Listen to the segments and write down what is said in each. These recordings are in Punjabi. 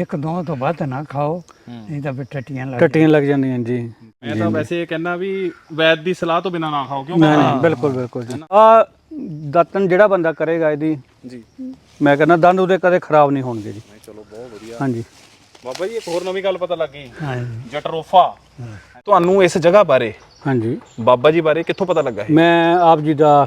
ਇੱਕ ਦੋ ਤੋਂ ਵੱਧ ਨਾ ਖਾਓ ਨਹੀਂ ਤਾਂ ਫਿਰ ਟੱਟੀਆਂ ਲੱਗ ਟੱਟੀਆਂ ਲੱਗ ਜਾਂਦੀਆਂ ਜੀ। ਮੈਂ ਤਾਂ ਵੈਸੇ ਇਹ ਕਹਿੰਦਾ ਵੀ ਵੈਦ ਦੀ ਸਲਾਹ ਤੋਂ ਬਿਨਾ ਨਾ ਖਾਓ ਕਿਉਂ ਨਹੀਂ ਨਹੀਂ ਬਿਲਕੁਲ ਬਿਲਕੁਲ ਜੀ। ਆ ਦਾਤਨ ਜਿਹੜਾ ਬੰਦਾ ਕਰੇਗਾ ਇਹਦੀ ਜੀ। ਮੈਂ ਕਹਿੰਦਾ ਦੰਦ ਉਹਦੇ ਕਦੇ ਖਰਾਬ ਨਹੀਂ ਹੋਣਗੇ ਜੀ। ਚਲੋ ਬਹੁਤ ਵਧੀਆ। ਹਾਂਜੀ। ਬਾਬਾ ਜੀ ਇੱਕ ਹੋਰ ਨਵੀਂ ਗੱਲ ਪਤਾ ਲੱਗ ਗਈ। ਹਾਂਜੀ। ਜਟਰੋਫਾ। ਤੁਹਾਨੂੰ ਇਸ ਜਗ੍ਹਾ ਬਾਰੇ ਹਾਂਜੀ। ਬਾਬਾ ਜੀ ਬਾਰੇ ਕਿੱਥੋਂ ਪਤਾ ਲੱਗਾ ਇਹ? ਮੈਂ ਆਪ ਜੀ ਦਾ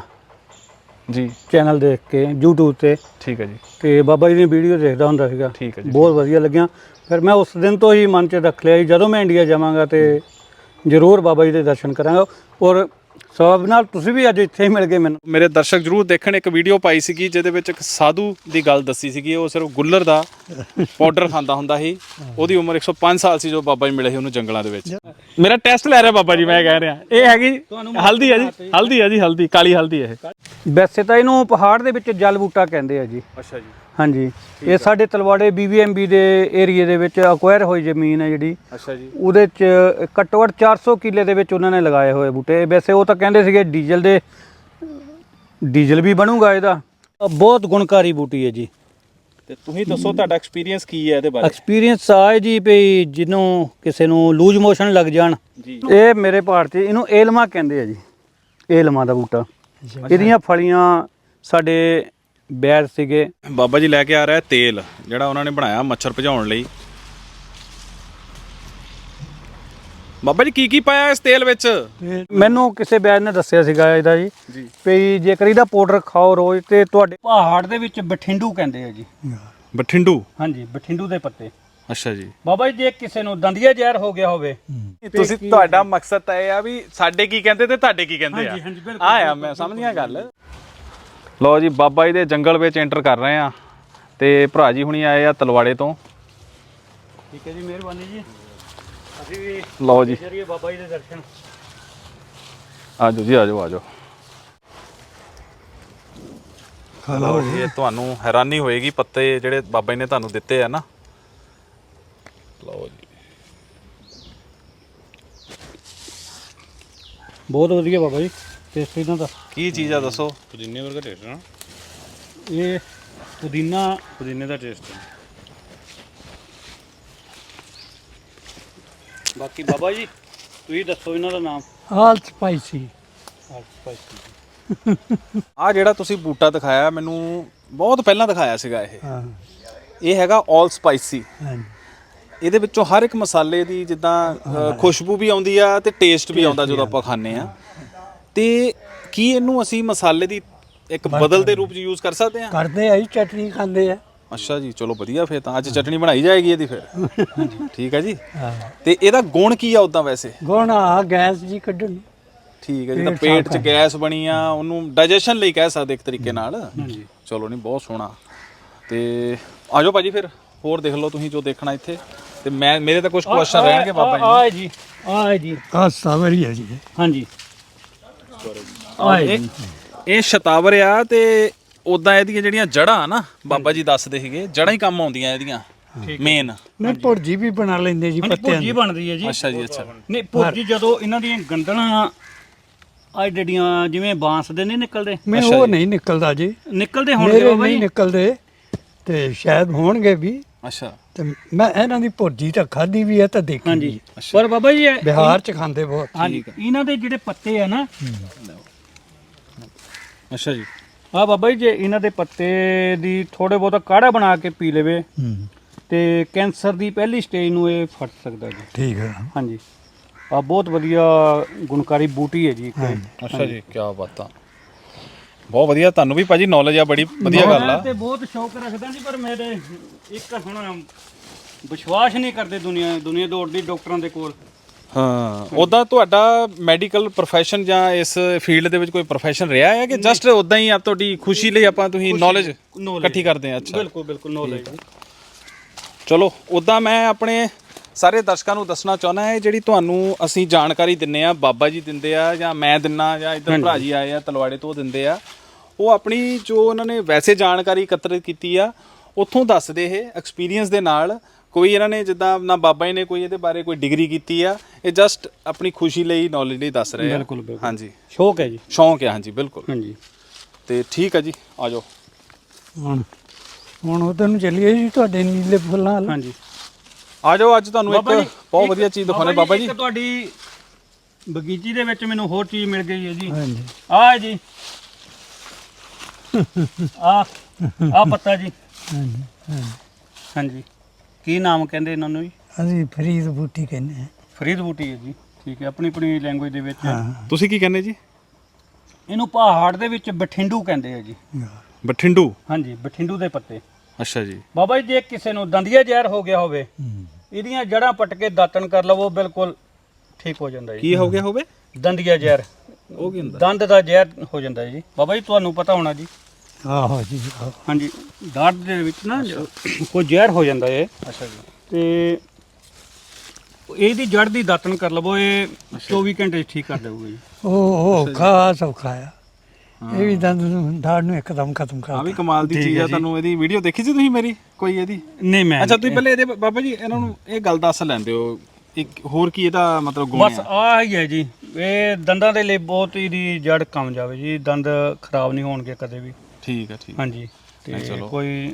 ਜੀ। ਚੈਨਲ ਦੇਖ ਕੇ YouTube ਤੇ। ਠੀਕ ਹੈ ਜੀ। ਤੇ ਬਾਬਾ ਜੀ ਦੀ ਵੀਡੀਓ ਦੇਖਦਾ ਹੁੰਦਾ ਸੀਗਾ। ਠੀਕ ਹੈ ਜੀ। ਬਹੁਤ ਵਧੀਆ ਲੱਗਿਆ। ਫਿਰ ਮੈਂ ਉਸ ਦਿਨ ਤੋਂ ਹੀ ਮਨ 'ਚ ਰੱਖ ਲਿਆ ਜੀ। ਜਦੋਂ ਮੈਂ ਇੰਡੀਆ ਜਾਵਾਂਗਾ ਤੇ ਜ਼ਰੂਰ ਬਾਬਾ ਜੀ ਦੇ ਦਰਸ਼ਨ ਕਰਾਂਗਾ। ਔਰ ਸਬਬ ਨਾਲ ਤੁਸੀਂ ਵੀ ਅੱਜ ਇੱਥੇ ਹੀ ਮਿਲ ਗਏ ਮੈਨੂੰ। ਮੇਰੇ ਦਰਸ਼ਕ ਜਰੂਰ ਦੇਖਣ ਇੱਕ ਵੀਡੀਓ ਪਾਈ ਸੀਗੀ ਜਿਹਦੇ ਵਿੱਚ ਇੱਕ ਸਾਧੂ ਦੀ ਗੱਲ ਦੱਸੀ ਸੀਗੀ। ਉਹ ਸਿਰਫ ਗੁੱਲਰ ਦਾ ਪਾਊਡਰ ਖਾਂਦਾ ਹੁੰਦਾ ਸੀ। ਉਹਦੀ ਉਮਰ 105 ਸਾਲ ਸੀ ਜੋ ਬਾਬਾ ਜੀ ਮਿਲੇ ਸੀ ਉਹਨੂੰ ਜੰਗਲਾਂ ਦੇ ਵਿੱਚ। ਮੇਰਾ ਟੈਸਟ ਲੈ ਰਿਹਾ ਬਾਬਾ ਜੀ ਮੈਂ ਕਹਿ ਰਿਹਾ। ਇਹ ਹੈਗੀ ਹਲਦੀ ਹੈ ਜੀ। ਹਲਦੀ ਹੈ ਜੀ ਹਲਦੀ ਕਾਲੀ ਹਲਦੀ ਹੈ ਇਹ। ਵੈਸੇ ਤਾਂ ਇਹਨੂੰ ਪਹਾੜ ਦੇ ਵਿੱਚ ਜਲ ਬੂਟਾ ਕਹਿੰਦੇ ਆ ਜੀ। ਅੱਛਾ ਜੀ। ਹਾਂਜੀ। ਇਹ ਸਾਡੇ ਤਲਵਾੜੇ ਬੀਬੀਐਮਬੀ ਦੇ ਏਰੀਏ ਦੇ ਵਿੱਚ ਅਕਵਾਇਰ ਹੋਈ ਜ਼ਮੀਨ ਹੈ ਜਿਹੜੀ। ਅੱਛਾ ਜੀ। ਉਹਦੇ ਚ ਘੱਟੋ ਘੱਟ 400 ਕਿੱਲੇ ਦੇ ਵਿੱਚ ਉਹਨਾਂ ਨੇ ਲਗਾਏ ਹੋਏ ਬੂਟੇ। ਵੈਸੇ ਉਹ ਤਾਂ ਕਹਿੰਦੇ ਸੀਗੇ ਡੀਜ਼ਲ ਦੇ ਡੀਜ਼ਲ ਵੀ ਬਣੂਗਾ ਇਹਦਾ। ਬਹੁਤ ਗੁਣਕਾਰੀ ਬੂਟੀ ਹੈ ਜੀ। ਤੇ ਤੁਸੀਂ ਦੱਸੋ ਤੁਹਾਡਾ ਐਕਸਪੀਰੀਅੰਸ ਕੀ ਹੈ ਇਹਦੇ ਬਾਰੇ? ਐਕਸਪੀਰੀਅੰਸ ਆ ਜੀ ਵੀ ਜਿਹਨੂੰ ਕਿਸੇ ਨੂੰ ਲੂਜ ਮੋਸ਼ਨ ਲੱਗ ਜਾਣ। ਇਹ ਮੇਰੇ 'ਚ ਇਹਨੂੰ ਏਲਮਾ ਕਹਿੰਦੇ ਆ ਜੀ। ਏਲਮਾ ਦਾ ਬੂਟਾ। ਇਹਦੀਆਂ ਫਲੀਆਂ ਸਾਡੇ ਬੈਰ ਸੀਗੇ। ਬਾਬਾ ਜੀ ਲੈ ਕੇ ਆ ਰਿਹਾ ਹੈ ਤੇਲ ਜਿਹੜਾ ਉਹਨਾਂ ਨੇ ਬਣਾਇਆ ਮੱਛਰ ਭਜਾਉਣ ਲਈ। ਬਾਬਾ ਜੀ ਕੀ ਕੀ ਪਾਇਆ ਇਸ ਤੇਲ ਵਿੱਚ? ਮੈਨੂੰ ਕਿਸੇ ਬੈਰ ਨੇ ਦੱਸਿਆ ਸੀਗਾ ਇਹਦਾ ਜੀ ਜੀ। ਵੀ ਜੇਕਰ ਇਹਦਾ ਪਾਊਡਰ ਖਾਓ ਰੋਜ਼ ਤੇ ਤੁਹਾਡੇ ਪਹਾੜ ਦੇ ਵਿੱਚ ਬਠਿੰਡੂ ਕਹਿੰਦੇ ਆ ਜੀ। ਬਠਿੰਡੂ? ਹਾਂਜੀ ਬਠਿੰਡੂ ਦੇ ਪੱਤੇ। ਅੱਛਾ ਜੀ। ਬਾਬਾ ਜੀ ਜੇ ਕਿਸੇ ਨੂੰ ਦੰਦੀਆ ਜ਼ਹਿਰ ਹੋ ਗਿਆ ਹੋਵੇ। ਤੁਸੀਂ ਤੁਹਾਡਾ ਮਕਸਦ ਤਾਂ ਇਹ ਆ ਵੀ ਸਾਡੇ ਕੀ ਕਹਿੰਦੇ ਤੇ ਤੁਹਾਡੇ ਕੀ ਕਹਿੰਦੇ ਆ। ਹਾਂਜੀ, ਹਾਂਜੀ, ਬਿਲਕੁਲ, ਆ ਆ ਮੈਂ ਸਮਝਿਆ ਗੱਲ। ਲਓ ਜੀ ਬਾਬਾ ਜੀ ਦੇ ਜੰਗਲ ਵਿੱਚ ਐਂਟਰ ਕਰ ਰਹੇ ਆ ਤੇ ਭਰਾ ਜੀ ਹੁਣੀ ਆਏ ਆ ਤਲਵਾੜੇ ਤੋਂ। ਠੀਕ ਹੈ ਜੀ ਮਿਹਰਬਾਨੀ ਜੀ। ਅਸੀਂ ਵੀ ਲਓ ਜੀ। ਕਰੀਏ ਬਾਬਾ ਜੀ ਦੇ ਦਰਸ਼ਨ। ਆਜੋ ਜੀ ਆਜੋ ਆਜੋ। ਜੀ ਇਹ ਤੁਹਾਨੂੰ ਹੈਰਾਨੀ ਹੋਏਗੀ ਪੱਤੇ ਜਿਹੜੇ ਬਾਬਾ ਜੀ ਨੇ ਤੁਹਾਨੂੰ ਦਿੱਤੇ ਆ ਨਾ। ਲਓ ਜੀ। ਬਹੁਤ ਵਧੀਆ ਬਾਬਾ ਜੀ। ਟੇਸਟ ਇਹਨਾਂ ਦਾ। ਕੀ ਚੀਜ਼ ਆ ਦੱਸੋ? ਪੁਦੀਨੇ ਵਰਗਾ ਟੇਸਟ ਨਾ। ਇਹ ਪੁਦੀਨਾ ਪੁਦੀਨੇ ਦਾ ਟੇਸਟ ਬਾਕੀ ਬਾਬਾ ਜੀ ਤੁਸੀਂ ਦੱਸੋ ਇਹਨਾਂ ਦਾ ਨਾਮ। All spicy. ਆ ਜਿਹੜਾ ਤੁਸੀਂ ਬੂਟਾ ਦਿਖਾਇਆ ਮੈਨੂੰ ਬਹੁਤ ਪਹਿਲਾਂ ਦਿਖਾਇਆ ਸੀਗਾ ਇਹ। ਹਾਂ। ਇਹ ਹੈਗਾ 올 ਸਪਾਈਸੀ ਹਾਂਜੀ। ਇਹਦੇ ਵਿੱਚੋਂ ਹਰ ਇੱਕ ਮਸਾਲੇ ਦੀ ਜਿੱਦਾਂ ਖੁਸ਼ਬੂ ਵੀ ਆਉਂਦੀ ਆ ਤੇ ਟੇਸਟ ਵੀ ਆਉਂਦਾ ਜਦੋਂ ਆਪਾਂ ਖਾਂਦੇ ਆ। ਤੇ ਕੀ ਇਹਨੂੰ ਅਸੀਂ ਮਸਾਲੇ ਦੀ ਇੱਕ ਬਦਲ ਦੇ ਰੂਪ 'ਚ ਯੂਜ਼ ਕਰ ਸਕਦੇ ਆ ਕਰਦੇ ਆ ਜੀ ਚਟਨੀ ਖਾਂਦੇ ਆ। ਅੱਛਾ ਜੀ ਚਲੋ ਵਧੀਆ ਫੇਰ ਤਾਂ। ਅੱਜ ਚਟਨੀ ਬਣਾਈ ਜਾਏਗੀ ਇਹਦੀ ਫਿਰ। ਠੀਕ ਹੈ ਜੀ। ਹਾਂ। ਤੇ ਇਹਦਾ ਗੁਣ ਕੀ ਆ ਉਦਾਂ ਵੈਸੇ? ਗੁਣ ਆ ਗੈਸ ਜੀ ਕੱਢਣ। ਨੂੰ। ਠੀਕ ਹੈ ਜੀ ਤਾਂ ਪੇਟ 'ਚ ਗੈਸ ਬਣੀ ਆ ਉਹਨੂੰ ਡਾਈਜੈਸ਼ਨ ਲਈ ਕਹਿ ਸਕਦੇ ਇੱਕ ਤਰੀਕੇ ਨਾਲ। ਹਾਂਜੀ। ਚਲੋ ਨਹੀਂ ਬਹੁਤ ਸੋਹਣਾ। ਤੇ ਆਜੋ ਭਾਜੀ ਫਿਰ ਹੋਰ ਦੇਖ ਲਓ ਤੁਸੀਂ ਜੋ ਦੇਖਣਾ ਇੱਥੇ। ਤੇ ਮੈਂ ਮੇਰੇ ਤਾਂ ਕੁਝ ਕੁਐਸਚਨ ਰਹਿਣਗੇ ਬਾਬਾ ਜੀ। ਆ ਜੀ ਆ ਹੈ ਜੀ ਸਾਵਰੀ ਹੈ ਜੀ। ਹਾਂਜੀ। ਹੈ ਇਹ ਇਹ ਸ਼ਤਾਵਰ ਆ ਤੇ ਉਦਾਂ ਇਹਦੀਆਂ ਜਿਹੜੀਆਂ ਜੜਾਂ ਨਾ ਬਾਬਾ ਜੀ ਦੱਸਦੇ ਸੀਗੇ ਜੜਾਂ ਹੀ ਕੰਮ ਆਉਂਦੀਆਂ ਇਹਦੀਆਂ ਮੇਨ ਮੈਂ ਭੁਰਜੀ ਵੀ ਬਣਾ ਲੈਂਦੇ ਜੀ ਪੱਤਿਆਂ ਭੁਰਜੀ ਦੀ। ਬਣਦੀ ਹੈ ਜੀ। ਅੱਛਾ ਜੀ ਅੱਛਾ। ਨਹੀਂ ਭੁਰਜੀ ਜਦੋਂ ਇਹਨਾਂ ਦੀਆਂ ਗੰਦਲਾਂ ਆ ਜਿਹੜੀਆਂ ਜਿਵੇਂ ਬਾਂਸ ਦੇ ਨਹੀਂ ਨਿਕਲਦੇ? ਮੈਂ ਉਹ। ਨਹੀਂ ਨਿਕਲਦਾ ਜੀ। ਨਿਕਲਦੇ ਹੋਣਗੇ ਬਾਬਾ ਨਹੀਂ ਜੀ ਨਿਕਲਦੇ ਤੇ ਸ਼ਾਇਦ ਹੋਣਗੇ ਵੀ। ਅੱਛਾ। ਤੇ ਮੈਂ ਇਹਨਾਂ ਦੀ ਭੁਰਜੀ ਤਾਂ ਖਾਧੀ ਵੀ ਹੈ ਤਾਂ ਦੇਖੀ ਹਾਂਜੀ। ਪਰ ਬਾਬਾ ਜੀ ਇਹ- ਬਿਹਾਰ ਚ ਖਾਂਦੇ ਬਹੁਤ। ਹਾਂਜੀ ਇਹਨਾਂ ਦੇ ਜਿਹੜੇ ਪੱਤੇ ਆ ਨਾ। ਅੱਛਾ ਜੀ। ਆ ਬਾਬਾ ਜੀ ਜੇ ਇਹਨਾਂ ਦੇ ਪੱਤੇ ਦੀ ਥੋੜੇ ਬਹੁਤਾ ਕਾੜਾ ਬਣਾ ਕੇ ਪੀ ਲਵੇ ਹੂੰ। ਤੇ ਕੈਂਸਰ ਦੀ ਪਹਿਲੀ ਸਟੇਜ ਨੂੰ ਇਹ ਫਟ ਸਕਦਾ ਜੀ। ਠੀਕ ਹੈ ਹਾਂਜੀ। ਆ ਬਹੁਤ ਵਧੀਆ ਗੁਣਕਾਰੀ ਬੂਟੀ ਹੈ ਜੀ ਇੱਕ। ਅੱਛਾ ਜੀ ਕੀ ਬਾਤਾਂ। ਬਹੁਤ ਵਧੀਆ ਤੁਹਾਨੂੰ ਵੀ ਭਾਜੀ ਨੌਲੇਜ ਆ ਬੜੀ ਵਧੀਆ ਗੱਲ ਮੈਂ ਆ ਤੇ ਬਹੁਤ ਸ਼ੌਕ ਰੱਖਦਾ ਸੀ ਪਰ ਮੇਰੇ ਇੱਕ ਹੁਣ ਵਿਸ਼ਵਾਸ ਨਹੀਂ ਕਰਦੇ ਦੁਨੀਆ ਦੁਨੀਆ ਦੌੜਦੀ ਡਾਕਟਰਾਂ ਦੇ ਕੋਲ। ਹਾਂ ਉਦਾਂ ਤੁਹਾਡਾ ਮੈਡੀਕਲ profession ਜਾਂ ਇਸ ਫੀਲਡ ਦੇ ਵਿੱਚ ਕੋਈ profession ਰਿਹਾ ਹੈ ਕਿ ਜਸਟ ਉਦਾਂ ਹੀ ਆ ਤੁਹਾਡੀ ਖੁਸ਼ੀ ਲਈ ਆਪਾਂ ਤੁਸੀਂ ਨੌਲੇਜ ਇਕੱਠੀ ਕਰਦੇ ਆ ਅੱਛਾ। ਬਿਲਕੁਲ ਬਿਲਕੁਲ ਨੌਲੇਜ ਚਲੋ ਉਦਾਂ ਮੈਂ ਆਪਣੇ ਸਾਰੇ ਦਰਸ਼ਕਾਂ ਨੂੰ ਦੱਸਣਾ ਚਾਹੁੰਦਾ ਹਾਂ ਜਿਹੜੀ ਤੁਹਾਨੂੰ ਅਸੀਂ ਜਾਣਕਾਰੀ ਦਿੰਨੇ ਆ ਬਾਬਾ ਜੀ ਦਿੰਦੇ ਆ ਜਾਂ ਮੈਂ ਦਿੰਨਾ ਜਾਂ ਇੱਧਰ ਭਰਾ ਜੀ ਆਏ ਆ ਤਲਵਾੜੇ ਤੋਂ ਦਿੰਦੇ ਆ ਉਹ ਆਪਣੀ ਜੋ ਉਹਨਾਂ ਨੇ ਵੈਸੇ ਜਾਣਕਾਰੀ ਇਕੱਤਰਿਤ ਕੀਤੀ ਆ ਉੱਥੋਂ ਦੱਸਦੇ ਇਹ ਐਕਸਪੀਰੀਅੰਸ ਦੇ ਨਾਲ ਕੋਈ ਇਹਨਾਂ ਨੇ ਜਿੱਦਾਂ ਨਾ ਬਾਬਾ ਜੀ ਨੇ ਕੋਈ ਇਹਦੇ ਬਾਰੇ ਕੋਈ ਡਿਗਰੀ ਕੀਤੀ ਆ ਇਹ ਜਸਟ ਆਪਣੀ ਖੁਸ਼ੀ ਲਈ ਨੌਲੇਜ ਲਈ ਦੱਸ ਰਹੇ ਆ। ਬਿਲਕੁਲ, ਬਿਲਕੁਲ। ਹਾਂਜੀ। ਸ਼ੌਕ ਹੈ ਜੀ। ਸ਼ੌਂਕ ਹੈ ਹਾਂਜੀ ਬਿਲਕੁਲ। ਹਾਂਜੀ। ਤੇ ਠੀਕ ਹੈ ਜੀ ਆ ਜਾਓ। ਹੁਣ ਹੁਣ ਉਧਰ ਨੂੰ ਚੱਲੀਏ ਜੀ ਤੁਹਾਡੇ ਨੀਲੇ ਫੁੱਲਾਂ ਵੱਲ। ਹਾਂਜੀ। ਆ ਜਾਓ ਅੱਜ ਤੁਹਾਨੂੰ ਇੱਕ ਬਾਬਾ ਜੀ, ਬਹੁਤ ਵਧੀਆ ਚੀਜ਼ ਦਿਖਾਉਣੇ ਬਾਬਾ ਜੀ ਇੱਕ ਤੁਹਾਡੀ ਬਗੀਚੀ ਦੇ ਵਿੱਚ ਮੈਨੂੰ ਹੋਰ ਚੀਜ਼ ਮਿਲ ਗਈ ਹੈ ਜੀ। ਹਾਂਜੀ। ਆ ਜੀ। ਆ ਆ ਪੱਤਾ ਜੀ। ਹਾਂਜੀ ਹਾਂਜੀ। ਹਾਂਜੀ। ਕੀ ਨਾਮ ਕਹਿੰਦੇ ਇਹਨਾਂ ਨੂੰ ਜੀ? ਅਸੀਂ ਫਰੀਦ ਬੂਟੀ ਕਹਿੰਦੇ ਹਾਂ। ਫਰੀਦ ਬੂਟੀ ਹੈ ਜੀ ਠੀਕ ਹੈ। ਆਪਣੀ ਆਪਣੀ ਲੈਂਗੁਏਜ ਦੇ ਵਿੱਚ ਹਾਂ। ਤੁਸੀਂ ਕੀ ਕਹਿੰਦੇ ਜੀ? ਇਹਨੂੰ ਪਹਾੜ ਦੇ ਵਿੱਚ ਬਠਿੰਡੂ ਕਹਿੰਦੇ ਆ ਜੀ। ਬਠਿੰਡੂ? ਹਾਂਜੀ ਬਠਿੰਡੂ ਦੇ ਪੱਤੇ। ਅੱਛਾ ਜੀ। ਬਾਬਾ ਜੀ ਜੇ ਕਿਸੇ ਨੂੰ ਦੰਦੀਆ ਜ਼ਹਿਰ ਹੋ ਗਿਆ ਹੋਵੇ। ਇਹਦੀਆਂ ਜੜਾਂ ਪੱਟ ਕੇ ਦਾਤਣ ਕਰ ਲਵੋ ਬਿਲਕੁਲ ਠੀਕ ਹੋ ਜਾਂਦਾ ਜੀ। ਕੀ ਹੋ ਗਿਆ ਹੋਵੇ? ਦੰਦੀਆ ਜ਼ਹਿਰ। ਉਹ ਕੀ ਹੁੰਦਾ? ਦੰਦ ਦਾ ਜ਼ਹਿਰ ਹੋ ਜਾਂਦਾ ਜੀ। ਬਾਬਾ ਜੀ ਤੁਹਾਨੂੰ ਪਤਾ ਹੋਣਾ ਜੀ। ਆਹੋ ਜੀ ਆਹੋ। ਹਾਂਜੀ ਦੰਦ ਦੇ ਵਿੱਚ ਨਾ ਕੋਈ ਜ਼ਹਿਰ ਹੋ ਜਾਂਦਾ ਹੈ ਅੱਛਾ ਜੀ। ਤੇ ਇਹਦੀ ਜੜ ਦੀ ਦਾਤਣ ਕਰ ਲਵੋ ਇਹ 24 ਘੰਟੇ 'ਚ ਠੀਕ ਕਰ ਦੇਊਗਾ ਜੀ। ਉਹ ਉਹ ਖਾ ਸੌਖਾ ਆ। ਇਹ ਵੀ ਦੰਦ ਨੂੰ ਦਾੜ ਨੂੰ ਇੱਕਦਮ ਖਤਮ ਕਰ ਆ ਵੀ ਕਮਾਲ ਦੀ ਚੀਜ਼ ਆ ਤੁਹਾਨੂੰ ਇਹਦੀ ਵੀਡੀਓ ਦੇਖੀ ਸੀ ਤੁਸੀਂ ਮੇਰੀ? ਕੋਈ ਇਹਦੀ? ਨਹੀਂ ਮੈਂ ਅੱਛਾ ਤੁਸੀਂ ਪਹਿਲੇ ਇਹਦੇ ਬਾਬਾ ਜੀ ਇਹਨਾਂ ਨੂੰ ਇਹ ਗੱਲ ਦੱਸ ਲੈਂਦੇ ਹੋ। ਇੱਕ ਹੋਰ ਕੀ ਇਹਦਾ ਮਤਲਬ ਗੁਣ ਬਸ ਆ? ਆ ਹੀ ਹੈ ਜੀ। ਇਹ ਦੰਦਾਂ ਦੇ ਲਈ ਬਹੁਤ ਇਹਦੀ ਜੜ ਕੰਮ ਜਾਵੇ ਜੀ। ਦੰਦ ਖਰਾਬ ਨਹੀਂ ਹੋਣਗੇ ਕਦੇ ਵੀ। ਠੀਕ ਹੈ ਠੀਕ ਹਾਂਜੀ। ਤੇ। ਕੋਈ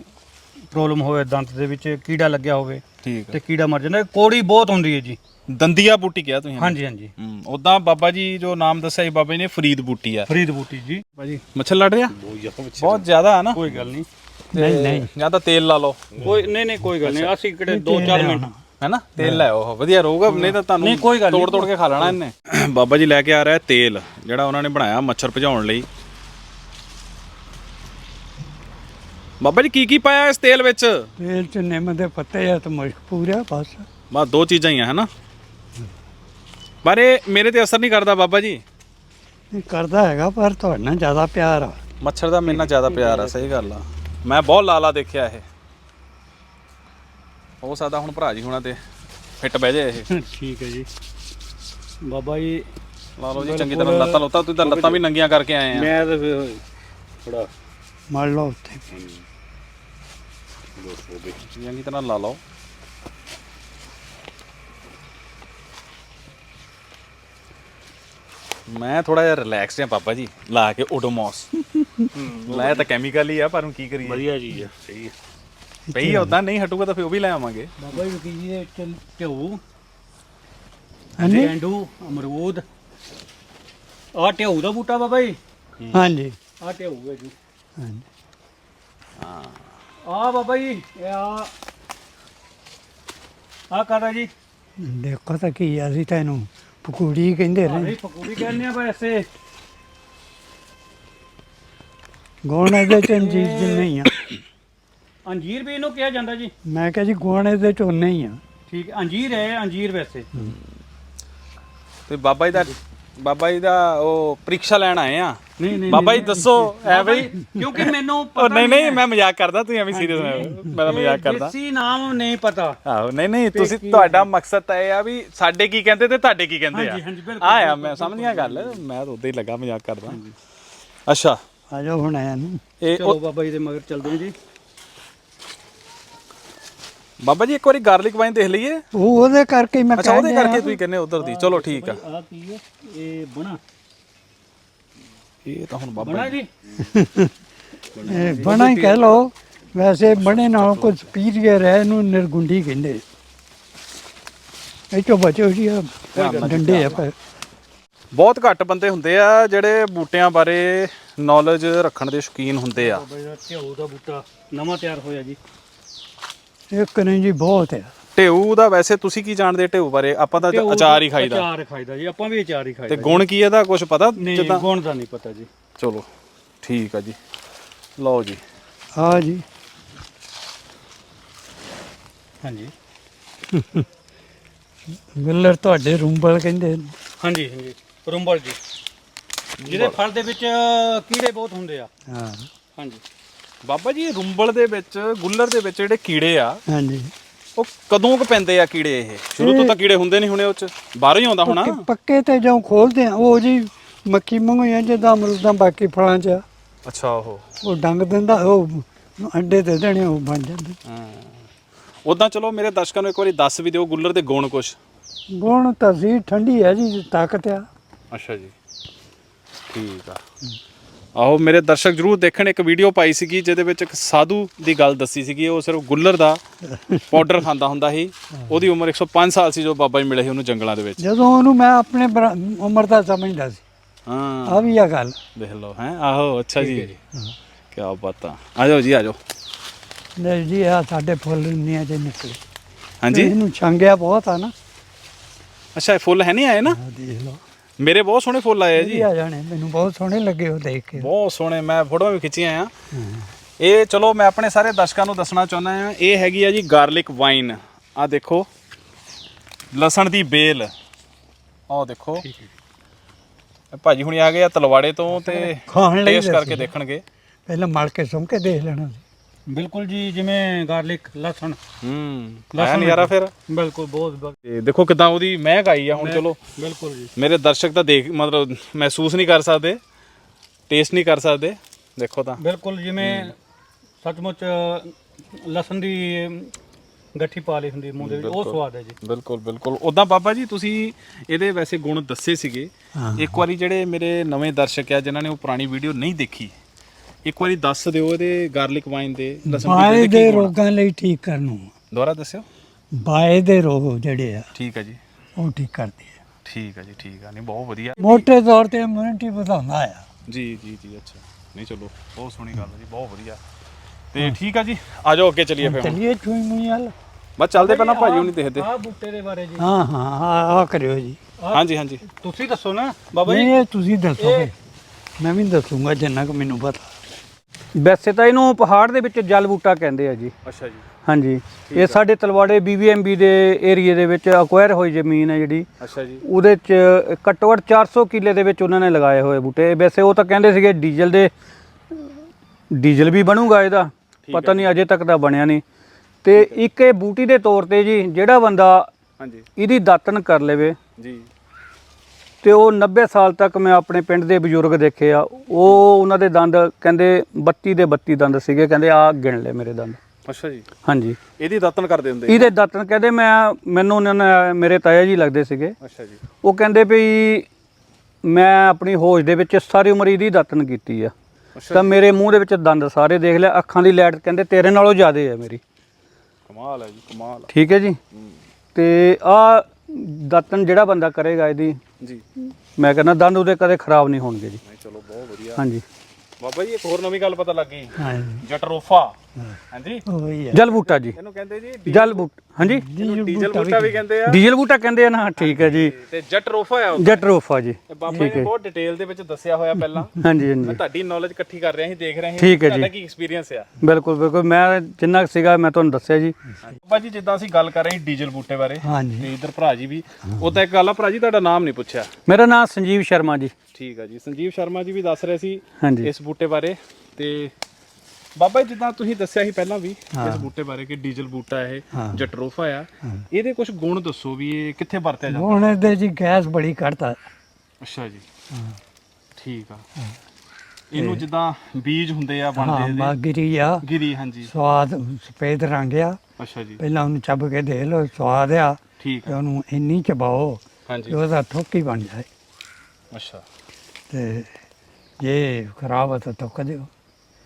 ਪ੍ਰੋਬਲਮ ਹੋਵੇ ਦੰਦ ਦੇ ਵਿੱਚ ਕੀੜਾ ਲੱਗਿਆ ਹੋਵੇ ਤੇ ਕੀੜਾ ਮਰ ਜਾਂਦਾ। ਕੋੜੀ ਬਹੁਤ ਹੁੰਦੀ ਹੈ ਜੀ। ਦੰਦੀਆ ਬੂਟੀ ਕਿਹਾ ਤੁਸੀਂ ਹਾਂਜੀ ਹਾਂਜੀ। ਉਦਾਂ ਬਾਬਾ ਜੀ ਜੋ ਨਾਮ ਦੱਸਿਆ ਸੀ ਬਾਬਾ ਜੀ ਨੇ ਫਰੀਦ ਬੂਟੀ ਆ। ਫਰੀਦ ਬੂਟੀ ਜੀ। ਬਾਜੀ ਮੱਛਰ ਲੜ ਰਿਹਾ? ਬਹੁਤ ਜ਼ਿਆਦਾ ਹੈ ਨਾ। ਕੋਈ ਗੱਲ ਨਹੀਂ। ਨਹੀਂ ਨਹੀਂ। ਜਾਂ ਤਾਂ ਤੇਲ ਲਾ ਲਓ। ਕੋਈ ਨਹੀਂ ਨਹੀਂ ਕੋਈ ਗੱਲ ਨਹੀਂ। ਅਸੀਂ ਕਿਹੜੇ 2-4 ਮਿੰਟ। ਹੈ ਨਾ? ਤੇਲ ਲੈ ਆਓ। ਵਧੀਆ ਰਹੂਗਾ ਨਹੀਂ ਤਾਂ ਤੁਹਾਨੂੰ ਨਹੀਂ, ਕੋਈ ਗੱਲ ਨਹੀਂ। ਤੋੜ ਤੋੜ ਕੇ ਖਾ ਲੈਣਾ ਇਹਨੇ। ਬਾਬਾ ਜੀ ਲੈ ਕੇ ਆ ਰਿਹਾ ਤੇਲ ਜਿਹੜਾ ਉਹਨਾਂ ਨੇ ਬਣਾਇਆ ਮੱਛਰ ਭਜਾਉਣ ਲਈ। ਬਾਬਾ ਜੀ ਕੀ ਕੀ ਪਾਇਆ ਇਸ ਤੇਲ ਵਿੱਚ? ਤੇਲ ਚ ਨਿੰਮ ਦੇ ਪੱਤੇ ਆ ਤੇ ਮੁਸ਼ਕ ਪੂਰਾ ਬਸ। ਬਸ ਦੋ ਚੀਜ਼ਾਂ ਹੀ ਆ ਹੈਨਾ ਪਰ ਇਹ ਮੇਰੇ ਤੇ ਅਸਰ ਨਹੀਂ ਕਰਦਾ ਬਾਬਾ ਜੀ। ਕਰਦਾ ਹੈਗਾ ਪਰ ਤੁਹਾਡੇ ਨਾਲ ਜ਼ਿਆਦਾ ਪਿਆਰ ਆ। ਮੱਛਰ ਦਾ ਮੇਰੇ ਨਾਲ ਜ਼ਿਆਦਾ ਪਿਆਰ ਆ ਸਹੀ ਗੱਲ ਆ। ਮੈਂ ਬਹੁਤ ਲਾਲਾ ਦੇਖਿਆ ਇਹ। ਹੋ ਸਕਦਾ ਹੁਣ ਭਰਾ ਜੀ ਹੁਣਾਂ ਤੇ ਫਿੱਟ ਬਹਿ ਜਾਏ ਇਹ। ਠੀਕ ਹੈ ਜੀ। ਬਾਬਾ ਜੀ ਲਾ ਲਓ ਜੀ ਚੰਗੀ ਤਰ੍ਹਾਂ ਲੱਤਾਂ ਲੁੱਤਾਂ ਤੁਸੀਂ ਤਾਂ ਲੱਤਾਂ ਵੀ ਨੰਗੀਆਂ ਕਰਕੇ ਆਏ ਆ। ਮੈਂ ਤਾਂ ਫਿਰ ਥੋੜਾ ਮੜ ਲਓ ਉੱਥੇ। ਚੰਗੀ ਤਰ੍ਹਾਂ ਲਾ ਲਓ। ਮੈਂ ਥੋੜਾ ਜਿਹਾ ਰਿਲੈਕਸ ਹਾਂ ਪਾਪਾ ਜੀ ਲਾ ਕੇ ਓਡੋਮੋਸ ਲਾਇਆ ਤਾਂ ਕੈਮੀਕਲ ਹੀ ਆ ਪਰ ਹੁਣ ਕੀ ਕਰੀਏ? ਵਧੀਆ ਚੀਜ਼ ਆ ਸਹੀ ਹੈ ਪਈ ਉਦਾਂ ਨਹੀਂ ਹਟੂਗਾ ਤਾਂ ਫਿਰ ਉਹ ਵੀ ਲੈ ਆਵਾਂਗੇ। ਬਾਬਾ ਜੀ ਵਕੀਲ ਦੇ ਵਿੱਚ ਹਾਂਜੀ। ਗੈਂਡੂ ਅਮਰੂਦ। ਆ ਢਿਊ ਦਾ ਬੂਟਾ ਬਾਬਾ ਜੀ। ਹਾਂਜੀ। ਆ ਢਿਊ ਹੈ ਜੀ। ਹਾਂਜੀ। ਆ ਬਾਬਾ ਜੀ ਇਹ ਆ ਆ ਕਾਦਾ ਜੀ? ਦੇਖੋ ਤਾਂ ਕੀ ਆ, ਅਸੀਂ ਤਾਂ ਇਹਨੂੰ ਪਕੂੜੀ ਕਹਿੰਦੇ ਅਰੇ ਪਕੌੜੀ ਕਹਿੰਦੇ ਆ ਵੈਸੇ ਗੁਣ ਇਹਦੇ ਚ ਅੰਜੀਰ ਜਿੰਨੇ ਹੀ ਆ ਅੰਜੀਰ ਵੀ ਇਹਨੂੰ ਕਿਹਾ ਜਾਂਦਾ ਜੀ ਮੈਂ ਕਿਹਾ ਜੀ ਗੁਣ ਇਹਦੇ ਚ ਉਨੇ ਹੀ ਆ ਠੀਕ ਅੰਜੀਰ ਹੈ ਅੰਜੀਰ ਵੈਸੇ ਤੇ ਬਾਬਾ ਜੀ ਦਾ ਬਾਬਾ ਜੀ ਦਾ ਉਹ ਪ੍ਰੀਖਿਆ ਲੈਣ ਆਏ ਆ? ਨਹੀਂ ਨਹੀਂ ਬਾਬਾ ਜੀ ਦੱਸੋ ਐ ਬਈ। ਕਿਉਂਕਿ ਮੈਨੂੰ ਉਹ ਪਤਾ ਨਹੀਂ ਨਹੀਂ ਮੈਂ ਮਜ਼ਾਕ ਕਰਦਾ ਤੁਸੀਂ ਐਵੇਂ ਸੀਰੀਅਸ ਮੈਂ ਤਾਂ ਮਜ਼ਾਕ ਕਰਦਾ। ਦੇਸੀ ਨਾਮ ਨਹੀਂ ਪਤਾ। ਆਹੋ ਨਹੀਂ ਨਹੀਂ ਤੁਸੀਂ ਤੁਹਾਡਾ ਮਕਸਦ ਤਾਂ ਇਹ ਆ ਵੀ ਸਾਡੇ ਕੀ ਕਹਿੰਦੇ ਤੇ ਤੁਹਾਡੇ ਕੀ ਕਹਿੰਦੇ ਆ। ਹਾਂਜੀ, ਹਾਂਜੀ, ਬਿਲਕੁਲ, ਆ ਆ ਮੈਂ ਸਮਝ ਗਿਆ ਗੱਲ ਮੈਂ ਤਾਂ ਉਦਾਂ ਹੀ ਲੱਗਾ ਮਜ਼ਾਕ ਕਰਦਾ। ਅੱਛਾ। ਆ ਜਾਓ ਹੁਣ ਆਇਆ ਨੂੰ। ਇਹ ਚਲੋ ਬਾਬਾ ਜੀ ਦੇ ਮਗਰ ਚੱਲਦੇ ਹਾਂ ਜੀ। ਬਾਬਾ ਜੀ ਇੱਕ ਵਾਰੀ ਗਾਰਲਿਕ ਵਾਈਨ ਦੇਖ ਲਈਏ। ਉਹ ਉਹਦੇ ਕਰਕੇ ਹੀ ਮੈਂ ਅੱਛਾ ਉਹਦੇ ਕਹਿੰਦਾ ਕਰਕੇ ਤੁਸੀਂ ਕਹਿੰਦੇ ਉਧਰ ਦੀ। ਚਲੋ ਠੀਕ ਆ। ਆ ਕੀ ਹੈ? ਇਹ ਬਣਾ। ਇਹ ਤਾਂ ਹੁਣ ਬਾਬਾ ਬਣਾ ਜੀ। ਇਹ ਬਣਾ ਹੀ ਕਹਿ ਲਓ ਵੈਸੇ ਬਣੇ ਨਾਲ ਕੁਝ ਪੀਰੀਅਰ ਹੈ ਇਹਨੂੰ ਨਿਰਗੁੰਡੀ ਕਹਿੰਦੇ। ਇਹ ਚੋਂ ਬਚੋ ਜੀ ਆ ਡੰਡੇ ਆ ਪਰ। ਬਹੁਤ ਘੱਟ ਬੰਦੇ ਹੁੰਦੇ ਆ ਜਿਹੜੇ ਬੂਟਿਆਂ ਬਾਰੇ ਨੌਲੇਜ ਰੱਖਣ ਦੇ ਸ਼ੌਕੀਨ ਹੁੰਦੇ ਆ। ਬਾਬਾ ਜੀ ਦਾ ਬੂਟਾ ਨਵਾਂ ਤਿਆਰ ਹੋਇਆ ਜੀ। ਇੱਕ ਨਹੀਂ ਜੀ ਬਹੁਤ ਹੈ ਢੇਊ ਦਾ ਵੈਸੇ ਤੁਸੀਂ ਕੀ ਜਾਣਦੇ ਢੇਊ ਬਾਰੇ? ਆਪਾਂ ਤਾਂ ਅਚਾਰ ਹੀ ਖਾਈਦਾ। ਅਚਾਰ ਖਾਈਦਾ ਜੀ ਆਪਾਂ ਵੀ ਅਚਾਰ ਹੀ ਖਾਈਦਾ ਤੇ ਗੁਣ ਕੀ ਇਹਦਾ? ਕੁਝ ਪਤਾ ਨਹੀਂ ਜਿੱਦਾਂ? ਗੁਣ ਦਾ ਨਹੀਂ ਪਤਾ ਜੀ। ਚਲੋ ਠੀਕ ਆ ਜੀ। ਲਓ ਜੀ। ਆ ਜੀ। ਹਾਂਜੀ। ਗੁੱਲਰ ਤੁਹਾਡੇ ਰੂੰਬਲ ਕਹਿੰਦੇ। ਹਾਂਜੀ ਹਾਂਜੀ। ਰੁੰਬਲ ਜੀ। ਜਿਹਦੇ ਫਲ ਦੇ ਵਿੱਚ ਕੀੜੇ ਬਹੁਤ ਹੁੰਦੇ ਆ। ਹਾਂ। ਹਾਂਜੀ। ਬਾਬਾ ਜੀ ਰੁੰਬਲ ਦੇ ਵਿੱਚ ਗੁੱਲਰ ਦੇ ਵਿੱਚ ਜਿਹੜੇ ਕੀੜੇ ਆ ਹਾਂਜੀ। ਉਹ ਕਦੋਂ ਕੁ ਪੈਂਦੇ ਆ ਕੀੜੇ ਇਹ? ਸ਼ੁਰੂ ਤੋਂ ਤਾਂ ਕੀੜੇ ਹੁੰਦੇ ਨਹੀਂ ਹੁਣੇ ਉਹ ਚ। ਬਾਹਰੋਂ ਹੀ ਆਉਂਦਾ ਹੋਣਾ। ਪੱਕੇ- ਪੱਕੇ ਤੇ ਜਦੋਂ ਖੋਲਦੇ ਆ। ਉਹ ਜੀ ਮੱਖੀ ਵਾਂਗੂ ਹੀ ਆ ਜਿੱਦਾਂ ਅਮਰੂਦਾਂ ਬਾਕੀ ਫਲਾਂ 'ਚ। ਆ। ਅੱਛਾ ਉਹ। ਉਹ ਡੰਗ ਦਿੰਦਾ ਉਹ ਅੰਡੇ ਦੇ ਦੇਣੇ ਉਹ ਬਣ ਜਾਂਦੇ। ਉਦਾਂ ਚਲੋ ਮੇਰੇ ਦਰਸ਼ਕਾਂ ਨੂੰ ਇੱਕ ਵਾਰੀ ਦੱਸ ਵੀ ਦਿਓ ਗੁੱਲਰ ਦੇ ਗੁਣ ਕੁਛ। ਗੁਣ ਤਸੀ ਠੰਡੀ ਹੈ ਜੀ ਤਾਕਤ ਆ। ਅੱਛਾ ਜੀ। ਠੀਕ ਆ। ਆਹੋ ਮੇਰੇ ਦਰਸ਼ਕ ਜਰੂਰ ਦੇਖਣ ਇੱਕ ਵੀਡੀਓ ਪਾਈ ਸੀਗੀ ਜਿਹਦੇ ਵਿੱਚ ਇੱਕ ਸਾਧੂ ਦੀ ਗੱਲ ਦੱਸੀ ਸੀਗੀ ਉਹ ਸਿਰਫ ਗੁੱਲਰ ਦਾ ਪਾਊਡਰ ਖਾਂਦਾ ਹੁੰਦਾ ਸੀ। ਉਹਦੀ ਉਮਰ 105 ਸਾਲ ਸੀ ਜੋ ਬਾਬਾ ਜੀ ਮਿਲੇ ਸੀ ਉਹਨੂੰ ਜੰਗਲਾਂ ਦੇ ਵਿੱਚ। ਜਦੋਂ ਉਹਨੂੰ ਮੈਂ ਆਪਣੇ ਉਮਰ ਦਾ ਸਮਝਦਾ ਸੀ। ਹਾਂ। ਆ ਵੀ ਆ ਗੱਲ। ਦੇਖ ਲਓ ਹੈ? ਆਹੋ ਅੱਛਾ ਜੀ। ਕੀ ਬਾਤਾਂ ਆ। ਜਾਓ ਜੀ ਆ ਜਾਓ। ਲੈ ਜੀ ਆ ਸਾਡੇ ਫੁੱਲ ਨੀਆਂ ਚ ਨਿਕਲੇ। ਹਾਂਜੀ? ਇਹਨੂੰ ਛੰਗਿਆ ਬਹੁਤ ਆ ਨਾ। ਅੱਛਾ ਇਹ ਫੁੱਲ ਹੈ ਨਹੀਂ ਆਏ ਨਾ? ਦੇਖ ਲਓ। ਮੇਰੇ ਬਹੁਤ ਸੋਹਣੇ ਫੁੱਲ ਆਏ ਆ ਜੀ। ਆ ਜਾਣੇ ਮੈਨੂੰ ਬਹੁਤ ਸੋਹਣੇ ਲੱਗੇ ਉਹ ਦੇਖ ਕੇ। ਬਹੁਤ ਸੋਹਣੇ ਮੈਂ ਫੋਟੋਆਂ ਵੀ ਖਿੱਚੀਆਂ ਆ। ਇਹ ਚਲੋ ਮੈਂ ਆਪਣੇ ਸਾਰੇ ਦਰਸ਼ਕਾਂ ਨੂੰ ਦੱਸਣਾ ਚਾਹੁੰਦਾ ਹਾਂ ਇਹ ਹੈਗੀ ਆ ਜੀ ਗਾਰਲਿਕ ਵਾਈਨ। ਆ ਦੇਖੋ ਲਸਣ ਦੀ ਬੇਲ। ਆਹ ਦੇਖੋ। ਭਾਜੀ ਹੁਣੀ ਆ ਗਏ ਆ ਤਲਵਾੜੇ ਤੋਂ ਤੇ ਖਾਣ ਲਈ ਟੇਸਟ ਕਰਕੇ। ਦੇਖਣਗੇ। ਪਹਿਲਾਂ ਮਲ ਕੇ ਸੁੰਘ ਕੇ ਦੇਖ ਲੈਣਾ ਸੀ। ਬਿਲਕੁਲ ਜੀ ਜਿਵੇਂ ਗਾਰਲਿਕ ਲਸਣ। ਹੂੰ ਲਸਣ ਆਇਆ ਨਜ਼ਾਰਾ ਫਿਰ? ਬਿਲਕੁਲ ਬਹੁਤ ਬਹੁਤ- ਤੇ ਦੇਖੋ ਕਿਦਾਂ ਉਹਦੀ ਮਹਿਕ ਆਈ ਆ ਹੁਣ ਚਲੋ। ਬਿਲਕੁਲ ਜੀ। ਮੇਰੇ ਦਰਸ਼ਕ ਤਾਂ ਦੇਖ ਮਤਲਬ ਮਹਿਸੂਸ ਨਹੀਂ ਕਰ ਸਕਦੇ ਟੇਸਟ ਨਹੀਂ ਕਰ ਸਕਦੇ। ਦੇਖੋ ਤਾਂ। ਬਿਲਕੁਲ ਜਿਵੇਂ ਸੱਚਮੁੱਚ ਲਸਣ ਦੀ ਗੱਠੀ ਪਾ ਲਈ ਹੁੰਦੀ ਮੂੰਹ ਦੇ ਵਿੱਚ ਉਹ ਸਵਾਦ ਹੈ ਜੀ। ਬਿਲਕੁਲ ਬਿਲਕੁਲ। ਉਦਾਂ ਬਾਬਾ ਜੀ ਤੁਸੀਂ ਇਹਦੇ ਵੈਸੇ ਗੁਣ ਦੱਸੇ ਸੀਗੇ। ਇੱਕ ਵਾਰੀ ਜਿਹੜੇ ਮੇਰੇ ਨਵੇਂ ਦਰਸ਼ਕ ਆ ਜਿਨ੍ਹਾਂ ਨੇ ਉਹ ਪੁਰਾਣੀ ਵੀਡੀਓ ਨਹੀਂ ਦੇਖੀ ਇੱਕ ਵਾਰੀ ਦੱਸ ਦਿਓ ਇਹਦੇ ਗਾਰਲਿਕ ਵਾਈਨ ਦੇ ਲਸਣ ਬਾਏ ਦੇ ਦੇ ਕੀ ਗੁਣ ਆ? ਰੋਗਾਂ ਲਈ ਠੀਕ ਕਰਨ ਨੂੰ। ਦੁਬਾਰਾ ਦੱਸਿਓ। ਬਾਏ ਦੇ ਰੋਗ ਜਿਹੜੇ ਆ ਠੀਕ ਹੈ ਜੀ। ਉਹ ਠੀਕ ਕਰਦੀ ਹੈ ਠੀਕ ਹੈ ਜੀ ਠੀਕ ਆ। ਨਹੀਂ ਬਹੁਤ ਵਧੀਆ। ਮੋٹے ਤੌਰ ਤੇ ਇਮਿਊਨਿਟੀ ਵਧਾਉਂਦਾ ਆ। ਜੀ ਜੀ ਜੀ ਅੱਛਾ। ਨਹੀਂ ਚਲੋ ਬਹੁਤ ਸੋਹਣੀ ਗੱਲ ਹੈ ਜੀ ਬਹੁਤ ਵਧੀਆ। ਤੇ ਠੀਕ ਆ ਜੀ ਆ ਜਾਓ ਅੱਗੇ ਚੱਲੀਏ ਫਿਰ ਹੁਣ। ਚਲਿਏ ਚੂਈ ਮੂਈ ਵਾਲ। ਬਸ ਚੱਲਦੇ ਪਹਿਲਾਂ ਭਾਜੀ ਹੁਣੀ ਦੇਖਦੇ। ਆਹ ਬੂਟੇ ਦੇ ਬਾਰੇ ਜੀ। ਹਾਂ ਹਾਂ ਆ ਕਰਿਓ ਜੀ। ਹਾਂਜੀ ਹਾਂਜੀ। ਤੁਸੀਂ ਦੱਸੋ ਨਾ ਬਾਬਾ ਜੀ। ਨਹੀਂ ਇਹ ਤੁਸੀਂ ਦੱਸੋਗੇ ਮੈਂ ਵੀ ਦੱਸੂਗਾ ਜਿੰਨਾ ਕੁ ਮੈਨੂੰ ਪਤਾ। ਵੈਸੇ ਤਾਂ ਇਹਨੂੰ ਪਹਾੜ ਦੇ ਵਿੱਚ ਜਲ ਬੂਟਾ ਕਹਿੰਦੇ ਆ ਜੀ। ਅੱਛਾ ਜੀ। ਹਾਂਜੀ। ਇਹ ਸਾਡੇ ਤਲਵਾੜੇ ਬੀਬੀਐਮਬੀ ਦੇ ਏਰੀਏ ਦੇ ਵਿੱਚ ਅਕਵਾਇਰ ਹੋਈ ਜ਼ਮੀਨ ਹੈ ਜਿਹੜੀ। ਅੱਛਾ ਜੀ। ਉਹਦੇ ਚ ਘੱਟੋ ਘੱਟ 400 ਕਿੱਲੇ ਦੇ ਵਿੱਚ ਉਹਨਾਂ ਨੇ ਲਗਾਏ ਹੋਏ ਬੂਟੇ। ਵੈਸੇ ਉਹ ਤਾਂ ਕਹਿੰਦੇ ਸੀਗੇ ਡੀਜ਼ਲ ਦੇ ਡੀਜ਼ਲ ਵੀ ਬਣੂਗਾ ਇਹਦਾ। ਪਤਾ ਨਹੀਂ ਅਜੇ ਤੱਕ ਤਾਂ ਬਣਿਆ ਨਹੀਂ। ਤੇ ਇੱਕ ਇਹ ਬੂਟੀ ਦੇ ਤੌਰ ਤੇ ਜੀ ਜਿਹੜਾ ਬੰਦਾ ਹਾਂਜੀ। ਇਹਦੀ ਦਾਤਨ ਕਰ ਲਵੇ। ਜੀ। ਤੇ ਉਹ 90 ਸਾਲ ਤੱਕ ਮੈਂ ਆਪਣੇ ਪਿੰਡ ਦੇ ਬਜ਼ੁਰਗ ਦੇਖੇ ਆ। ਉਹ ਉਹਨਾਂ ਦੇ ਦੰਦ ਕਹਿੰਦੇ 32 ਦੇ 32 ਦੰਦ ਸੀਗੇ ਕਹਿੰਦੇ ਆ ਗਿਣ ਲੈ ਮੇਰੇ ਦੰਦ। ਅੱਛਾ ਜੀ। ਹਾਂਜੀ। ਇਹਦੀ ਦਾਤਨ ਕਰਦੇ ਹੁੰਦੇ? ਇਹਦੇ ਦਾਤਨ ਕਹਿੰਦੇ ਮੈਂ ਮੈਨੂੰ ਉਹਨਾਂ ਨੇ ਮੇਰੇ ਤਾਇਆ ਜੀ ਲੱਗਦੇ ਸੀਗੇ। ਅੱਛਾ ਜੀ। ਉਹ ਕਹਿੰਦੇ ਵੀ ਮੈਂ ਆਪਣੀ ਹੋਸ਼ ਦੇ ਵਿੱਚ ਸਾਰੀ ਉਮਰ ਇਹਦੀ ਦਾਤਨ ਕੀਤੀ ਆ। ਤਾਂ ਮੇਰੇ ਮੂੰਹ ਦੇ ਵਿੱਚ ਦੰਦ ਸਾਰੇ ਦੇਖ ਲਿਆ ਅੱਖਾਂ ਦੀ ਲਾਈਟ ਕਹਿੰਦੇ ਤੇਰੇ ਨਾਲੋਂ ਜ਼ਿਆਦਾ ਹੈ ਮੇਰੀ। ਕਮਾਲ ਹੈ ਜੀ ਕਮਾਲ ਠੀਕ ਹੈ ਜੀ। ਤੇ ਆ ਦਾਤਨ ਜਿਹੜਾ ਬੰਦਾ ਕਰੇਗਾ ਇਹਦੀ ਜੀ। ਮੈਂ ਕਹਿੰਦਾ ਦੰਦ ਉਹਦੇ ਕਦੇ ਖਰਾਬ ਨਹੀਂ ਹੋਣਗੇ ਜੀ। ਨਹੀਂ ਚਲੋ ਬਹੁਤ ਵਧੀਆ। ਹਾਂਜੀ। ਬਾਬਾ ਜੀ ਇੱਕ ਹੋਰ ਨਵੀਂ ਗੱਲ ਪਤਾ ਲੱਗ ਗਈ। ਹਾਂ ਜਟਰੋਫਾ। ਹਾਂਜੀ? ਉਹ ਹੀ। ਜਲ ਬੂਟਾ ਜੀ। ਇਹਨੂੰ ਕਹਿੰਦੇ ਜੀ ਜਲ ਬੂਟ ਹਾਂਜੀ? ਇਹਨੂੰ ਡੀਜ਼ਲ ਬੂਟਾ ਵੀ ਕਹਿੰਦੇ ਆ। ਡੀਜ਼ਲ ਬੂਟਾ ਕਹਿੰਦੇ ਆ ਨਾ ਠੀਕ ਹੈ ਜੀ। ਤੇ ਜਟਰੋਫਾ ਆ ਉਹ। ਜੈਟ ਰੋਫਾ ਜੀ ਤੇ ਬਾਬਾ ਜੀ ਨੇ ਬਹੁਤ ਡਿਟੇਲ ਦੇ ਵਿੱਚ ਦੱਸਿਆ ਹੋਇਆ ਪਹਿਲਾਂ। ਹਾਂਜੀ ਮੈਂ ਹਾਂਜੀ ਤੁਹਾਡੀ ਨੌਲੇਜ ਇਕੱਠੀ ਕਰ ਰਿਹਾ ਸੀ ਦੇਖ ਰਿਹਾ ਸੀ। ਠੀਕ ਹੈ ਜੀ। ਤੁਹਾਡਾ ਕੀ ਐਕਸਪੀਰੀਅੰਸ ਆ? ਬਿਲਕੁਲ ਬਿਲਕੁਲ। ਮੈਂ ਜਿੰਨਾ ਕੁ ਸੀਗਾ ਮੈਂ ਤੁਹਾਨੂੰ ਦੱਸਿਆ ਜੀ। ਬਾਬਾ ਜੀ ਜਿੱਦਾਂ ਅਸੀਂ ਗੱਲ ਕਰ ਰਹੇ ਸੀ ਡੀਜ਼ਲ ਬੂਟੇ ਬਾਰੇ ਹਾਂਜੀ। ਤੇ ਇਧਰ ਭਰਾ ਜੀ ਵੀ। ਉਦਾਂ ਇੱਕ ਗੱਲ ਆ ਭਰਾ ਜੀ ਤੁਹਾਡਾ ਨਾਮ ਨਹੀਂ ਪੁੱਛਿਆ। ਮੇਰਾ ਨਾਮ ਸੰਜੀਵ ਸ਼ਰਮਾ ਜੀ। ਠੀਕ ਆ ਜੀ। ਸੰਜੀਵ ਸ਼ਰਮਾ ਜੀ ਵੀ ਦੱਸ ਰਹੇ ਸੀ ਹਾਂਜੀ। ਇਸ ਬੂਟੇ ਬਾਰੇ ਤੇ ਬਾਬਾ ਜੀ ਜਿੱਦਾਂ ਤੁਸੀਂ ਦੱਸਿਆ ਸੀ ਪਹਿਲਾਂ ਵੀ ਇਸ ਬੂਟੇ ਬਾਰੇ ਕਿ ਡੀਜ਼ਲ ਬੂਟਾ ਇਹ ਜਟਰੋਫਾ ਆ। ਇਹਦੇ ਕੁਝ ਗੁਣ ਦੱਸੋ ਵੀ ਇਹ ਕਿੱਥੇ ਵਰਤਿਆ ਜਾਂਦਾ? ਹੁਣ ਇਹਦੇ ਜੀ ਗੈਸ ਬੜੀ ਕੱਢਦਾ ਅੱਛਾ ਜੀ। ਠੀਕ ਆ। ਇਹਨੂੰ ਜਿੱਦਾਂ ਬੀਜ ਹੁੰਦੇ ਆ ਬਣਦੇ ਹਾਂ ਇਹਦੇ। ਬਾਗਰੀ ਆ। ਗਿਰੀ ਹਾਂਜੀ। ਸਵਾਦ ਸਫੇਦ ਰੰਗ ਆ। ਅੱਛਾ ਜੀ। ਪਹਿਲਾਂ ਉਹਨੂੰ ਚੱਬ ਕੇ ਦੇਖ ਲਓ ਸਵਾਦ ਆ। ਠੀਕ ਆ। ਉਹਨੂੰ ਇੰਨੀ ਚਬਾਓ ਹਾਂਜੀ। ਉਹਦਾ ਠੋਕੀ ਬਣ ਜਾਏ। ਅੱਛਾ। ਤੇ ਜੇ ਖਰਾਬ ਆ ਤਾਂ ਤੁੱਕ ਦਿਓ।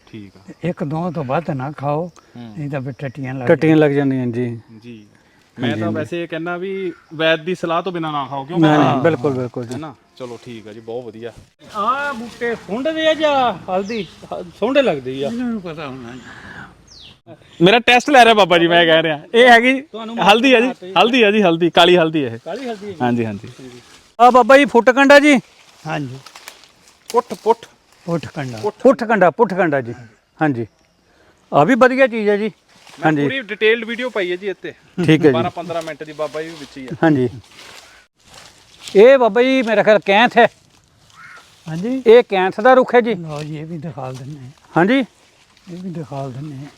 ਠੀਕ ਆ। ਇੱਕ ਦੋ ਤੋਂ ਵੱਧ ਨਾ ਖਾਓ ਹੂੰ। ਨਹੀਂ ਤਾਂ ਫਿਰ ਟੱਟੀਆਂ ਲੱਗ ਟੱਟੀਆਂ ਲੱਗ ਜਾਂਦੀਆਂ ਜੀ। ਜੀ। ਮੈਂ ਤਾਂ ਵੈਸੇ ਇਹ ਕਹਿੰਦਾ ਵੀ ਵੈਦ ਦੀ ਸਲਾਹ ਤੋਂ ਬਿਨਾ ਨਾ ਖਾਓ ਕਿਉਂ ਨਹੀਂ ਨਹੀਂ ਬਿਲਕੁਲ ਬਿਲਕੁਲ ਜੀ। ਹੈ ਨਾ? ਚਲੋ ਠੀਕ ਆ ਜੀ ਬਹੁਤ ਵਧੀਆ। ਆ ਬੂਟੇ ਸੁੰਡਦੇ ਆ ਜਾਂ ਹਲਦੀ? ਸੁੰਡੇ ਲੱਗਦੀ ਆ। ਇਹਨਾਂ ਨੂੰ ਪਤਾ ਹੋਣਾ ਜੀ। ਮੇਰਾ ਟੈਸਟ ਲੈ ਰਿਹਾ ਬਾਬਾ ਜੀ ਮੈਂ ਕਹਿ ਰਿਹਾ। ਇਹ ਹੈਗੀ ਹਲਦੀ ਆ ਜੀ ਹਲਦੀ ਆ ਜੀ ਹਲਦੀ ਕਾਲੀ ਹਲਦੀ ਇਹ। ਕਾਲੀ ਹਲਦੀ ਹਾਂਜੀ ਹਾਂਜੀ। ਆ ਬਾਬਾ ਜੀ ਫੁੱਟ ਕੰਡਾ ਜੀ। ਹਾਂਜੀ। ਪੁੱਠ ਪੁੱਠ। ਉੱਠ ਕੰਡਾ। ਪੁੱਠ। ਕੰਡਾ ਪੁੱਠ ਕੰਡਾ ਜੀ। ਹਾਂਜੀ। ਆ ਵੀ ਵਧੀਆ ਚੀਜ਼ ਹੈ ਜੀ। ਮੈਂ ਹਾਂਜੀ। ਪੂਰੀ ਡਿਟੇਲਡ ਵੀਡੀਓ ਪਾਈ ਹੈ ਜੀ ਇੱਥੇ। ਠੀਕ ਹੈ ਜੀ। 12 15 ਮਿੰਟ ਦੀ ਬਾਬਾ ਜੀ ਵੀ ਵਿੱਚ ਹੀ ਆ ਹਾਂਜੀ। ਇਹ ਬਾਬਾ ਜੀ ਮੇਰਾ ਖਿਆਲ ਕੈਂਥ ਹੈ। ਹਾਂਜੀ। ਇਹ ਕੈਂਥ ਦਾ ਰੁੱਖ ਹੈ ਜੀ। ਲਓ ਜੀ ਇਹ ਵੀ ਦਿਖਾ ਦਿੰਨੇ ਆ। ਹਾਂਜੀ। ਇਹ ਵੀ ਦਿਖਾ ਦਿੰਨੇ ਆ।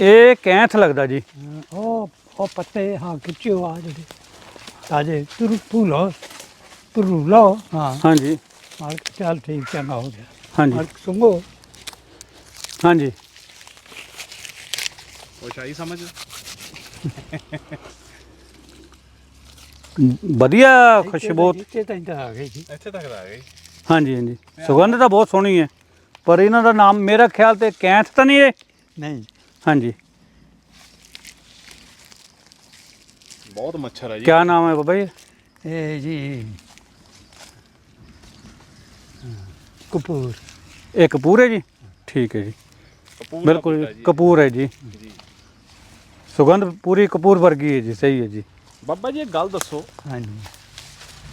ਇਹ ਕੈਂਥ ਲੱਗਦਾ ਜੀ। ਹਾਂ, ਉਹ ਉਹ ਪੱਤੇ ਹਾਂ ਖਿੱਚਿਓ ਆ ਜਿਹੜੇ। ਤਾਜੇ ਤੁਰ ਭੂਲੋ ਤੁਰੂ ਲਓ ਹਾਂ। ਹਾਂਜੀ। ਮਾਰ ਕੇ ਚੱਲ ਠੀਕ ਚੰਗਾ ਹੋ ਗਿਆ। ਹਾਂਜੀ। ਮਾਰ ਕੇ ਸੁੰਘੋ। ਹਾਂਜੀ। ਉਹ ਸ਼ਾਹੀ ਸਮਝ। ਵਧੀਆ ਖੁਸ਼ਬੂ। ਇੱਥੇ ਤਾਂ ਆ ਗਈ ਜੀ। ਇੱਥੇ ਤੱਕ ਆ ਗਈ। ਹਾਂਜੀ ਹਾਂਜੀ। ਸੁਗੰਧ ਤਾਂ ਬਹੁਤ ਸੋਹਣੀ ਹੈ ਪਰ ਇਹਨਾਂ ਦਾ ਨਾਮ ਮੇਰਾ ਖਿਆਲ ਤੇ ਕੈਂਥ ਤਾਂ ਨਹੀਂ ਇਹ ਨਹੀਂ। ਹਾਂਜੀ। ਬਹੁਤ ਮੱਛਰ ਹੈ ਜੀ। ਕੀ ਨਾਮ ਹੈ ਬਾਬਾ ਜੀ? ਇਹ ਜੀ ਕਪੂਰ। ਇਹ ਕਪੂਰ ਹੈ ਜੀ? ਠੀਕ ਹੈ ਜੀ। ਕਪੂਰ ਦਾ ਬਿਲਕੁਲ ਜੀ, ਕਪੂਰ ਹੈ ਜੀ। ਜੀ। ਸੁਗੰਧ ਪੂਰੀ ਕਪੂਰ ਵਰਗੀ ਹੈ ਜੀ ਸਹੀ ਹੈ ਜੀ। ਬਾਬਾ ਜੀ ਇੱਕ ਗੱਲ ਦੱਸੋ। ਹਾਂਜੀ।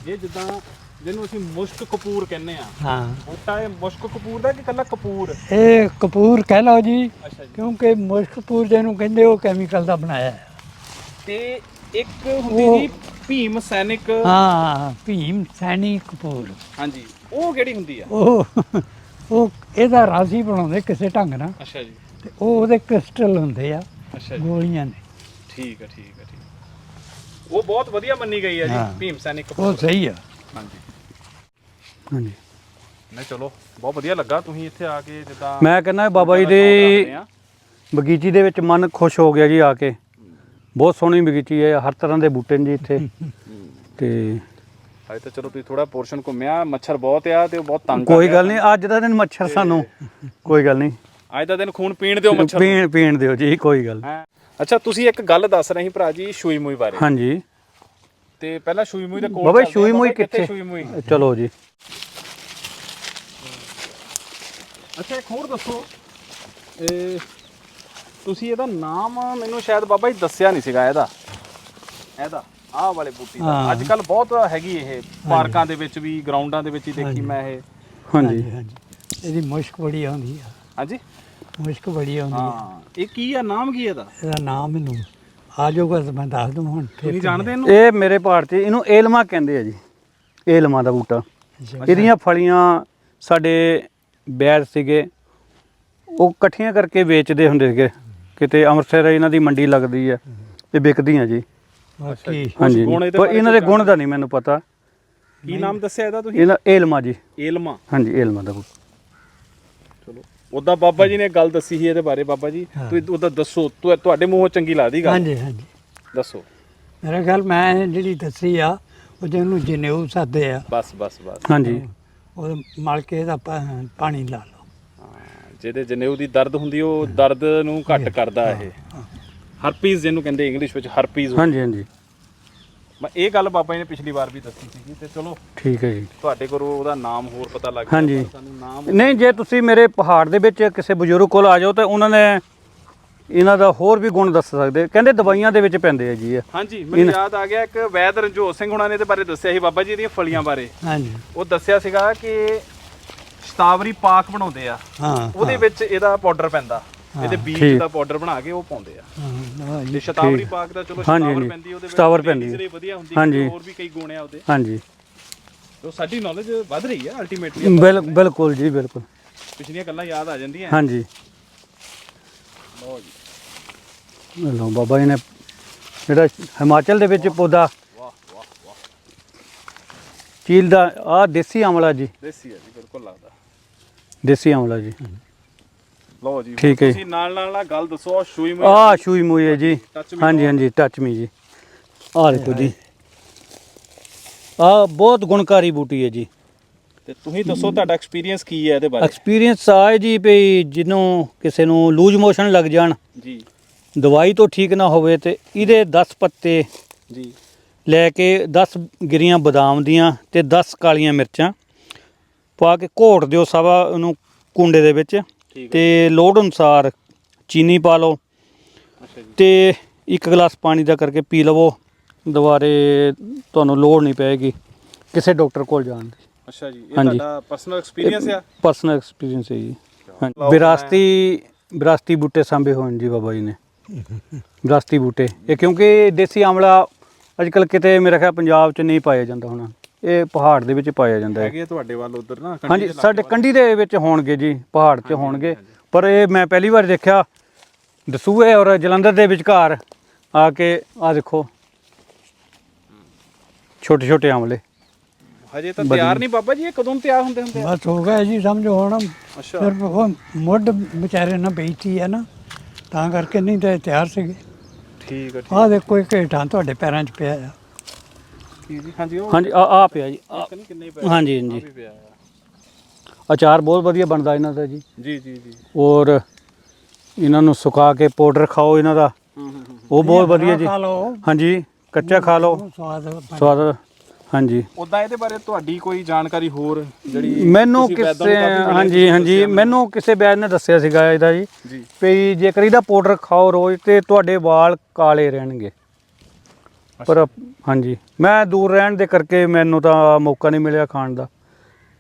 ਇਹ ਜਿੱਦਾਂ ਜਿਹਨੂੰ ਅਸੀਂ ਮੁਸ਼ਕ ਕਪੂਰ ਕਹਿੰਦੇ ਆ ਹਾਂ। ਬੂਟਾ ਇਹ ਮੁਸ਼ਕ ਕਪੂਰ ਦਾ ਕਿ ਕੱਲਾ ਕਪੂਰ? ਇਹ ਕਪੂਰ ਕਹਿ ਲਓ ਜੀ ਅੱਛਾ ਜੀ। ਕਿਉਂਕਿ ਮੁਸ਼ਕ ਕਪੂਰ ਜਿਹਨੂੰ ਕਹਿੰਦੇ ਉਹ ਕੈਮੀਕਲ ਦਾ ਬਣਾਇਆ ਹੈ। ਤੇ ਇੱਕ ਹੁੰਦੀ ਉਹ- ਜੀ ਭੀਮ ਸੈਨਿਕ। ਹਾਂ ਭੀਮ ਸੈਣੀ ਕਪੂਰ। ਹਾਂਜੀ। ਉਹ ਕਿਹੜੀ ਹੁੰਦੀ ਆ? ਉਹ ਉਹ ਇਹਦਾ ਰਾਸੀ ਬਣਾਉਂਦੇ ਕਿਸੇ ਢੰਗ ਨਾਲ। ਅੱਛਾ ਜੀ। ਤੇ ਉਹ ਉਹਦੇ ਕ੍ਰਿਸਟਲ ਹੁੰਦੇ ਆ ਅੱਛਾ ਜੀ। ਗੋਲੀਆਂ ਨੇ ਠੀਕ ਹੈ ਠੀਕ ਹੈ ਠੀਕ ਉਹ ਬਹੁਤ ਵਧੀਆ ਮੰਨੀ ਗਈ ਹੈ ਜੀ। ਭੀਮ ਸੈਨਿਕ ਉਹ ਕਪੂਰ ਸਹੀ ਆ। ਹਾਂਜੀ। ਹਾਂਜੀ। ਨਹੀਂ ਚਲੋ ਬਹੁਤ ਵਧੀਆ ਲੱਗਾ ਤੁਸੀਂ ਇੱਥੇ ਆ ਕੇ ਜਿੱਦਾਂ ਮੈਂ ਕਹਿੰਦਾ ਬਾਬਾ ਜੀ ਦਾ ਆ। ਬਗੀਚੀ ਦੇ ਵਿੱਚ ਮਨ ਖੁਸ਼ ਹੋ ਗਿਆ ਜੀ ਆ ਕੇ। ਬਹੁਤ ਸੋਹਣੀ ਬਗੀਚੀ ਹੈ ਹਰ ਤਰ੍ਹਾਂ ਦੇ ਬੂਟੇ ਨੇ ਜੀ ਇੱਥੇ। ਤੇ ਹਜੇ ਤਾਂ ਚਲੋ ਤੁਸੀਂ ਥੋੜਾ ਪੋਰਸ਼ਨ ਘੁੰਮਿਆ ਮੱਛਰ ਬਹੁਤ ਆ ਤੇ ਉਹ ਬਹੁਤ ਤੰਗ ਕੋਈ ਗੱਲ ਨਹੀਂ ਅੱਜ ਦਾ ਦਿਨ ਮੱਛਰ ਸਾਨੂੰ ਕੋਈ ਗੱਲ ਨਹੀਂ। ਅੱਜ ਦਾ ਦਿਨ ਖੂਨ ਪੀਣ ਦਿਓ ਮੱਛਰ। ਪੀਣ ਪੀਣ ਦਿਓ ਜੀ ਕੋਈ ਗੱਲ ਨਹੀਂ। ਅੱਛਾ ਤੁਸੀਂ ਇੱਕ ਗੱਲ ਦੱਸ ਰਹੇ ਸੀ ਭਰਾ ਜੀ ਸ਼ੂਈ ਮੂਈ ਬਾਰੇ। ਹਾਂਜੀ। ਤੇ ਪਹਿਲਾਂ ਸ਼ੂਈ ਮੂਈ ਦੇ ਕੋਲ ਬਾਬਾ। ਸ਼ੂਈ ਮੂਈ ਕਿੱਥੇ? ਸ਼ੂਈ ਮੂਈ ਚਲੋ ਜੀ। ਅੱਛਾ ਇੱਕ ਹੋਰ ਦੱਸੋ। ਇਹ ਤੁਸੀਂ ਇਹਦਾ ਨਾਮ ਮੈਨੂੰ ਸ਼ਾਇਦ ਬਾਬਾ ਜੀ ਦੱਸਿਆ ਨਹੀਂ ਸੀਗਾ ਇਹਦਾ। ਇਹਦਾ। ਆਹ ਵਾਲੇ ਬੂਟੀ ਦਾ। ਹਾਂ। ਅੱਜ ਕੱਲ ਬਹੁਤ ਹੈਗੀ ਇਹ ਪਾਰਕਾਂ ਦੇ ਵਿੱਚ ਵੀ ਗਰਾਊਂਡਾਂ ਦੇ ਵਿੱਚ ਹੀ ਦੇਖੀ ਮੈਂ ਇਹ। ਹਾਂਜੀ ਹਾਂਜੀ। ਇਹਦੀ ਮੁਸ਼ਕ ਬੜੀ ਆਉਂਦੀ ਆ। ਹਾਂਜੀ? ਮੁਸ਼ਕ ਬੜੀ ਆਉਂਦੀ ਆ। ਹਾਂ। ਇਹ ਕੀ ਆ? ਨਾਮ ਕੀ ਇਹਦਾ? ਇਹਦਾ ਨਾਮ ਮੈਨੂੰ ਆ ਜਾਊਗਾ ਤਾਂ ਮੈਂ ਦੱਸ ਦੂੰ ਹੁਣ ਤੁਸੀਂ ਜਾਣਦੇ ਇਹਨੂੰ? ਇਹ ਮੇਰੇ ਪਹਾੜ 'ਚ ਇਹਨੂੰ ਏਲਮਾ ਕਹਿੰਦੇ ਆ ਜੀ। ਏਲਮਾ ਦਾ ਬੂਟਾ। ਅੱਛਾ। ਇਹਦੀਆਂ ਫਲੀਆਂ ਸਾਡੇ ਬੈਰ ਸੀਗੇ। ਉਹ ਇਕੱਠੀਆਂ ਕਰਕੇ ਵੇਚਦੇ ਹੁੰਦੇ ਸੀਗੇ। ਕਿਤੇ ਅੰਮ੍ਰਿਤਸਰ ਇਹਨਾਂ ਦੀ ਮੰਡੀ ਲੱਗਦੀ ਹੈ ਤੇ ਵਿਕਦੀਆਂ ਜੀ। ਬਾਕੀ ਹਾਂਜੀ ਗੁਣ ਇਹਦੇ ਪਰ ਬਾਰੇ ਇਹਨਾਂ ਦੇ ਕੁਛ ਗੁਣ ਦਾ ਨਹੀਂ ਮੈਨੂੰ ਪਤਾ। ਕੀ ਨਾਮ ਦੱਸਿਆ ਇਹਦਾ ਤੁਸੀਂ? ਇਹਨਾਂ ਏਲਮਾ ਜੀ। ਏਲਮਾ। ਹਾਂਜੀ ਏਲਮਾ ਦਾ ਬੂਟਾ ਚਲੋ ਉਹਦਾ ਬਾਬਾ ਜੀ ਨੇ ਗੱਲ ਦੱਸੀ ਸੀ ਇਹਦੇ ਬਾਰੇ ਬਾਬਾ ਜੀ। ਹਾਂ। ਤੁਸੀਂ ਉਹਦਾ ਦੱਸੋ ਤੁਹਾ- ਤੁਹਾਡੇ ਮੂੰਹੋਂ ਚੰਗੀ ਲੱਗਦੀ ਗੱਲ। ਹਾਂਜੀ ਹਾਂਜੀ। ਦੱਸੋ। ਮੇਰਾ ਖਿਆਲ ਮੈਂ ਜਿਹੜੀ ਦੱਸੀ ਆ ਉਹ ਜਿਹਨੂੰ ਜਨੇਊ ਸਾਦੇ ਆ। ਬਸ ਬਸ ਬਸ। ਹਾਂਜੀ। ਉਹ ਮਲ ਕੇ ਇਹਦਾ ਪਾ- ਪਾਣੀ ਲਾ ਲਓ। ਹਾਂ, ਜਿਹਦੇ ਜਨੇਊ ਦੀ ਦਰਦ ਹੁੰਦੀ ਉਹ ਦਰਦ ਨੂੰ ਘੱਟ ਕਰਦਾ ਇਹ। ਹਰਪੀਸ ਜਿਹਨੂੰ ਕਹਿੰਦੇ ਇੰਗਲਿਸ਼ ਵਿੱਚ ਹਰਪੀਸ ਹਾਂਜੀ ਹਾਂਜੀ। ਮੈਂ ਇਹ ਗੱਲ ਬਾਬਾ ਜੀ ਨੇ ਪਿਛਲੀ ਵਾਰ ਵੀ ਦੱਸੀ ਸੀਗੀ ਤੇ ਚਲੋ ਠੀਕ ਹੈ ਜੀ। ਤੁਹਾਡੇ ਕੋਲੋਂ ਉਹਦਾ ਨਾਮ ਹੋਰ ਪਤਾ ਲੱਗ ਗਿਆ ਹਾਂਜੀ। ਪਰ ਸਾਨੂੰ ਨਾਮ ਨਹੀਂ ਜੇ ਤੁਸੀਂ ਮੇਰੇ ਪਹਾੜ ਦੇ ਵਿੱਚ ਕਿਸੇ ਬਜ਼ੁਰਗ ਕੋਲ ਆ ਜਾਓ ਤਾਂ ਉਹਨਾਂ ਨੇ ਇਹਨਾਂ ਦਾ ਹੋਰ ਵੀ ਗੁਣ ਦੱਸ ਸਕਦੇ। ਕਹਿੰਦੇ ਦਵਾਈਆਂ ਦੇ ਵਿੱਚ ਪੈਂਦੇ ਆ ਜੀ ਇਹ। ਹਾਂਜੀ ਮੈਨੂੰ ਯਾਦ ਆ ਗਿਆ ਇੱਕ ਵੈਦ ਰਣਜੋਤ ਸਿੰਘ ਹੁਣਾਂ ਨੇ ਇਹਦੇ ਬਾਰੇ ਦੱਸਿਆ ਸੀ ਬਾਬਾ ਜੀ ਇਹਦੀਆਂ ਫਲੀਆਂ ਬਾਰੇ। ਹਾਂਜੀ। ਉਹ ਦੱਸਿਆ ਸੀਗਾ ਕਿ ਸ਼ਤਾਵਰੀ ਪਾਕ ਬਣਾਉਂਦੇ ਆ। ਹਾਂ ਉਹਦੇ ਵਿੱਚ ਇਹਦਾ ਪਾਊਡਰ ਪੈਂਦਾ। ਇਹਦੇ ਬੀਜ। ਦਾ ਪਾਊਡਰ ਬਣਾ ਕੇ ਉਹ ਪਾਉਂਦੇ ਆ। ਹਾਂ ਤੇ ਸ਼ਤਾਵਰੀ ਪਾਕ ਦਾ ਚਲੋ ਸ਼ਤਾਵਰ। ਪੈਂਦੀ ਉਹਦੇ ਵਿੱਚ ਸ਼ਤਾਵਰ ਪੈਂਦੀ। ਹੈ। ਜਿਹੜੀ ਵਧੀਆ ਹੁੰਦੀ ਹੋਰ ਵੀ ਕਈ ਗੁਣ ਆ ਉਹਦੇ। ਹਾਂਜੀ। ਤੋ ਸਾਡੀ ਨੌਲੇਜ ਵੱਧ ਰਹੀ ਹੈ ਅਲਟੀਮੇਟਲੀ ਬਿਲ ਬਿਲਕੁਲ ਜੀ ਬਿਲਕੁਲ। ਪਿਛਲੀਆਂ ਗੱਲਾਂ ਯਾਦ ਆ ਜਾਂਦੀਆਂ। ਹਾਂਜੀ। ਲਓ ਜੀ। ਲੋ ਬਾਬਾ ਜੀ ਨੇ ਜਿਹੜਾ ਹਿਮਾਚਲ ਦੇ ਵਿੱਚ ਪੌਦਾ। ਚੀਲ ਦਾ ਆ ਦੇਸੀ ਆਮਲਾ ਜੀ। ਦੇਸੀ ਹੈ ਜੀ ਬਿਲਕੁਲ ਲੱਗਦਾ। ਦੇਸੀ ਆਮਲਾ ਜੀ। ਲਓ ਜੀ ਠੀਕ ਹੈ ਜੀ। ਤੁਸੀਂ ਨਾਲ ਨਾਲ ਨਾਲ ਗੱਲ ਦੱਸੋ ਆਹ ਸ਼ੂਈ ਮੂਈ ਆ ਸ਼ੂਈ ਮੂਈ ਹੈ ਜੀ। Touch me ਹਾਂਜੀ. ਹਾਂਜੀ ਟੱਚ ਮੀ ਜੀ। ਆ ਦੇਖੋ ਜੀ। ਆ ਬਹੁਤ ਗੁਣਕਾਰੀ ਬੂਟੀ ਹੈ ਜੀ। ਤੇ ਤੁਸੀਂ ਦੱਸੋ ਤੁਹਾਡਾ ਐਕਸਪੀਰੀਅੰਸ ਕੀ ਹੈ ਇਹਦੇ ਬਾਰੇ? ਐਕਸਪੀਰੀਅੰਸ ਆ ਹੈ ਜੀ ਵੀ ਜਿਹਨੂੰ ਕਿਸੇ ਨੂੰ ਲੂਜ ਮੋਸ਼ਨ ਲੱਗ ਜਾਣ ਜੀ। ਦਵਾਈ ਤੋਂ ਠੀਕ ਨਾ ਹੋਵੇ ਤੇ ਇਹਦੇ 10 ਪੱਤੇ ਜੀ। ਲੈ ਕੇ 10 ਗਿਰੀਆਂ ਬਦਾਮ ਦੀਆਂ ਤੇ 10 ਕਾਲੀਆਂ ਮਿਰਚਾਂ ਪਾ ਕੇ ਘੋਟ ਦਿਓ ਸਵਾ ਉਹਨੂੰ ਕੁੰਡੇ ਦੇ ਵਿੱਚ। ਤੇ ਲੋੜ ਅਨੁਸਾਰ ਚੀਨੀ ਪਾ ਲਓ। ਅੱਛਾ ਜੀ। ਤੇ ਇੱਕ ਗਲਾਸ ਪਾਣੀ ਦਾ ਕਰਕੇ ਪੀ ਲਵੋ। ਦੁਬਾਰੇ ਤੁਹਾਨੂੰ ਲੋੜ ਨਹੀਂ ਪਏਗੀ। ਕਿਸੇ ਡਾਕਟਰ ਕੋਲ ਜਾਣ ਦੀ। ਅੱਛਾ ਜੀ ਇਹ ਹਾਂਜੀ। ਤੁਹਾਡਾ ਪਰਸਨਲ ਐਕਸਪੀਰੀਅੰਸ ਆ? ਪਰਸਨਲ ਐਕਸਪੀਰੀਅੰਸ ਹੈ ਜੀ। ਹਾਂਜੀ। ਵਿਰਾਸਤੀ ਵਿਰਾਸਤੀ ਬੂਟੇ ਸਾਂਭੇ ਹੋਣ ਜੀ ਬਾਬਾ ਜੀ ਨੇ। ਵਿਰਾਸਤੀ ਬੂਟੇ। ਇਹ ਕਿਉਂਕਿ ਦੇਸੀ ਆਮਲਾ ਅੱਜ ਕੱਲ ਕਿਤੇ ਮੇਰੇ ਖਿਆਲ ਪੰਜਾਬ 'ਚ ਨਹੀਂ ਪਾਇਆ ਜਾਂਦਾ ਹੁਣ। ਇਹ ਪਹਾੜ ਦੇ ਵਿੱਚ ਪਾਇਆ ਜਾਂਦਾ ਹੈ। ਹੈਗੇ ਆ ਤੁਹਾਡੇ ਵੱਲ ਉਧਰ ਨਾ ਕੰਢੀ ਹਾਂਜੀ ਦੇ ਸਾਡੇ ਕੰਢੀ ਦੇ ਵਿੱਚ ਹੋਣਗੇ ਜੀ ਪਹਾੜ 'ਚ ਹੋਣਗੇ। ਪਰ ਇਹ ਮੈਂ ਪਹਿਲੀ ਵਾਰ ਦੇਖਿਆ ਦਸੂਹੇ ਔਰ ਜਲੰਧਰ ਦੇ ਵਿਚਕਾਰ। ਆ ਕੇ ਆ ਦੇਖੋ। ਛੋਟੇ ਛੋਟੇ ਆਮਲੇ ਵੱਲ। ਹਜੇ ਤਾਂ ਤਿਆਰ ਨਹੀਂ ਬਾਬਾ ਜੀ ਇਹ ਕਦੋਂ ਤਿਆਰ ਹੁੰਦੇ ਹੁੰਦੇ ਆ? ਬਸ ਹੋ ਗਿਆ ਜੀ ਸਮਝੋ ਹੁਣ। ਅੱਛਾ। ਸਿਰਫ ਉਹ ਮੁੱਢ ਵਿਚਾਰੇ ਨਾ ਬੇਇੱਜ਼ਤੀ ਹੈ ਨਾ ਤਾਂ ਕਰਕੇ ਨਹੀਂ ਤਾਂ ਇਹ ਤਿਆਰ ਸੀਗੇ। ਠੀਕ ਹੈ ਠੀਕ ਆਹ ਦੇਖੋ ਇੱਕ ਹੇਠਾਂ ਤੁਹਾਡੇ ਪੈਰਾਂ 'ਚ ਪਿਆ ਆ। ਠੀਕ ਜੀ। ਹਾਂਜੀ ਉਹ ਹਾਂਜੀ ਆ ਆ ਪਿਆ ਜੀ ਆ- ਇੱਕ ਨਹੀਂ ਕਿੰਨੇ ਪਏ? ਹਾਂਜੀ ਆ ਹਾਂਜੀ ਵੀ ਪਿਆ ਆ। ਅਚਾਰ ਬਹੁਤ ਵਧੀਆ ਬਣਦਾ ਇਹਨਾਂ ਦਾ ਜੀ। ਜੀ ਜੀ ਜੀ। ਔਰ ਇਹਨਾਂ ਨੂੰ ਸੁਕਾ ਕੇ ਪਾਊਡਰ ਖਾਓ ਇਹਨਾਂ ਦਾ। ਉਹ ਬਹੁਤ ਵਧੀਆ ਜੀ। ਖਾ ਲਓ। ਹਾਂਜੀ ਕੱਚਾ ਖਾ ਲਓ। ਸਵਾਦ ਸਵਾਦ ਹਾਂਜੀ। ਉਦਾਂ ਇਹਦੇ ਬਾਰੇ ਤੁਹਾਡੀ ਕੋਈ ਜਾਣਕਾਰੀ ਹੋਰ ਜਿਹੜੀ ਮੈਨੂੰ ਤੁਸੀਂ ਵੈਦਾਂ ਕਿਸੇ ਨੂੰ ਕਾਫੀ ਪੜ੍ਹਿਆ ਹਾਂਜੀ ਤੁਸੀਂ ਹਾਂਜੀ। ਦੱਸਿਆ ਮੈਨੂੰ ਕਿਸੇ ਬੈਦ ਨੇ ਦੱਸਿਆ ਸੀਗਾ ਇਹਦਾ ਜੀ ਜੀ। ਵੀ ਜੇਕਰ ਇਹਦਾ ਪਾਊਡਰ ਖਾਓ ਰੋਜ਼ ਤੇ ਤੁਹਾਡੇ ਵਾਲ ਕਾਲੇ ਰਹਿਣਗੇ। ਪਰ ਹਾਂਜੀ। ਮੈਂ ਦੂਰ ਰਹਿਣ ਦੇ ਕਰਕੇ ਮੈਨੂੰ ਤਾਂ ਮੌਕਾ ਨਹੀਂ ਮਿਲਿਆ ਖਾਣ ਦਾ।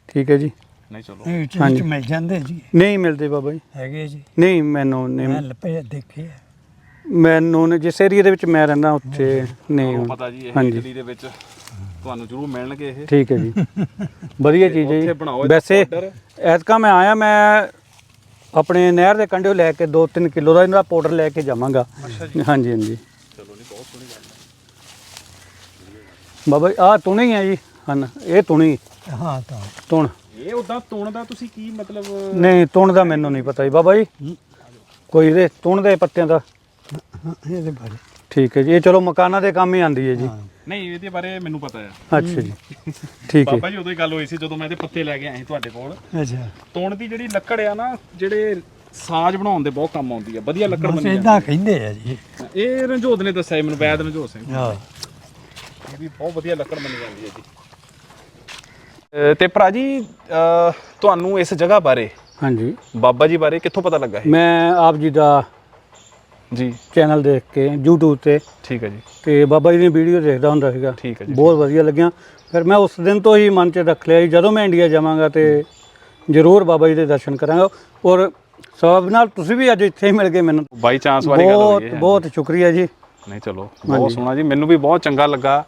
ਠੀਕ ਹੈ ਜੀ? ਨਹੀਂ ਚਲੋ। ਇਹ ਚੀਜ਼ ਹਾਂਜੀ। ਮਿਲ ਜਾਂਦੇ ਜੀ। ਨਹੀਂ ਮਿਲਦੇ ਬਾਬਾ ਜੀ। ਹੈਗੇ ਜੀ। ਨਹੀਂ ਮੈਨੂੰ ਮੈਂ ਨਹੀਂ ਲੱਭੇ ਦੇਖੇ ਆ। ਮੈਨੂੰ ਨੀ- ਜਿਸ ਏਰੀਆ ਦੇ ਵਿੱਚ ਮੈਂ ਰਹਿੰਦਾ ਉੱਥੇ ਨਹੀਂ। ਤੁਹਾਨੂੰ। ਪਤਾ ਜੀ ਇਹ ਹਾਂਜੀ। ਇਟਲੀ ਦੇ ਵਿੱਚ ਤੁਹਾਨੂੰ ਜ਼ਰੂਰ ਮਿਲਣਗੇ ਇਹ। ਠੀਕ ਹੈ ਜੀ। ਵਧੀਆ ਚੀਜ਼ ਹੈ ਉੱਥੇ ਜੀ ਇਹਦਾ ਵੈਸੇ powder। ਐਤਕਾਂ ਮੈਂ ਆਇਆ ਮੈਂ ਆਪਣੇ ਨਹਿਰ ਦੇ ਕੰਢੇ ਲੈ ਕੇ 2-3 ਕਿਲੋ ਦਾ ਇਹਨਾਂ ਦਾ ਪਾਊਡਰ ਲੈ ਕੇ ਜਾਵਾਂਗਾ। ਹਾਂਜੀ ਹਾਂਜੀ। ਚਲੋ ਨਹੀਂ ਬਹੁਤ ਸੋਹਣੀ ਗੱਲ ਹੈ। ਬਾਬਾ ਜੀ ਆਹ ਤੁਣੀ ਹੈ ਜੀ ਹਨ ਇਹ ਤੁਣੀ ਹਾਂ। ਤਾਂ। ਤੁਣ। ਇਹ ਉਦਾਂ ਤੁਣ ਦਾ ਤੁਸੀਂ ਕੀ ਮਤਲਬ? ਨਹੀਂ ਤੁਣ ਦਾ ਮੈਨੂੰ ਨਹੀਂ ਪਤਾ ਜੀ ਬਾਬਾ ਜੀ। ਕੋਈ ਇਹਦੇ ਤੁਣ ਦੇ ਪੱਤਿਆਂ ਦਾ। ਇਹਦੇ ਬਾਰੇ। ਠੀਕ ਹੈ ਜੀ ਇਹ ਚਲੋ ਮਕਾਨਾਂ ਦੇ ਕੰਮ ਹੀ ਆਂਦੀ ਹੈ ਜੀ। ਨਹੀਂ ਇਹਦੇ ਬਾਰੇ ਮੈਨੂੰ ਪਤਾ ਹੈ। ਅੱਛਾ ਜੀ। ਠੀਕ ਹੈ। ਬਾਬਾ ਜੀ ਉਦੋਂ ਹੀ ਗੱਲ ਹੋਈ ਸੀ ਜਦੋਂ ਮੈਂ ਇਹਦੇ ਪੱਤੇ ਲੈ ਕੇ ਆਇਆ ਸੀ ਤੁਹਾਡੇ ਕੋਲ। ਅੱਛਾ। ਤੁਣ ਦੀ ਜਿਹੜੀ ਲੱਕੜ ਆ ਨਾ ਜਿਹੜੇ ਸਾਜ਼ ਬਣਾਉਣ ਦੇ ਬਹੁਤ ਕੰਮ ਆਉਂਦੀ ਆ ਵਧੀਆ ਲੱਕੜ ਬਸ ਬਣੀ ਜਾਂਦੀ ਇਦਾਂ ਕਹਿੰਦੇ ਆ ਜੀ। ਆ। ਇਹ ਰਣਜੋਤ ਨੇ ਦੱਸਿਆ ਮੈਨੂੰ ਵੈਦ ਰਣਜੋਤ ਸਿੰਘ। ਹਾਂ। ਵੀ ਬਹੁਤ ਵਧੀਆ ਲੱਕੜ ਬਣੀ ਜਾਂਦੀ ਹੈ ਜੀ। ਅਹ ਤੇ ਭਰਾ ਜੀ ਅਹ ਤੁਹਾਨੂੰ ਇਸ ਜਗ੍ਹਾ ਬਾਰੇ ਹਾਂਜੀ। ਬਾਬਾ ਜੀ ਬਾਰੇ ਕਿੱਥੋਂ ਪਤਾ ਲੱਗਾ ਇਹ? ਮੈਂ ਆਪ ਜੀ ਦਾ ਜੀ। ਚੈਨਲ ਦੇਖ ਕੇ YouTube ਤੇ ਠੀਕ ਹੈ ਜੀ। ਤੇ ਬਾਬਾ ਜੀ ਦੀ ਵੀਡੀਓ ਦੇਖਦਾ ਹੁੰਦਾ ਸੀਗਾ। ਠੀਕ ਹੈ ਜੀ। ਬਹੁਤ ਵਧੀਆ ਲੱਗਿਆ। ਫਿਰ ਮੈਂ ਉਸ ਦਿਨ ਤੋਂ ਹੀ ਮਨ 'ਚ ਰੱਖ ਲਿਆ ਜੀ। ਜਦੋਂ ਮੈਂ ਇੰਡੀਆ ਜਾਵਾਂਗਾ ਤੇ ਜ਼ਰੂਰ ਬਾਬਾ ਜੀ ਦੇ ਦਰਸ਼ਨ ਕਰਾਂਗਾ। ਔਰ ਸਬਬ ਨਾਲ ਤੁਸੀਂ ਵੀ ਅੱਜ ਇੱਥੇ ਹੀ ਮਿਲ ਗਏ ਮੈਨੂੰ। ਬਾਈ ਚਾਂਸ ਵਾਲੀ ਗੱਲ ਹੋਈ ਬਹੁਤ ਹੈ। ਬਹੁਤ ਸ਼ੁਕਰੀਆ ਜੀ। ਨਹੀਂ ਚਲੋ। ਬਹੁਤ ਸੋਹਣਾ ਜੀ। ਮੈਨੂੰ ਵੀ ਬਹੁਤ ਚੰਗਾ ਲੱਗਾ।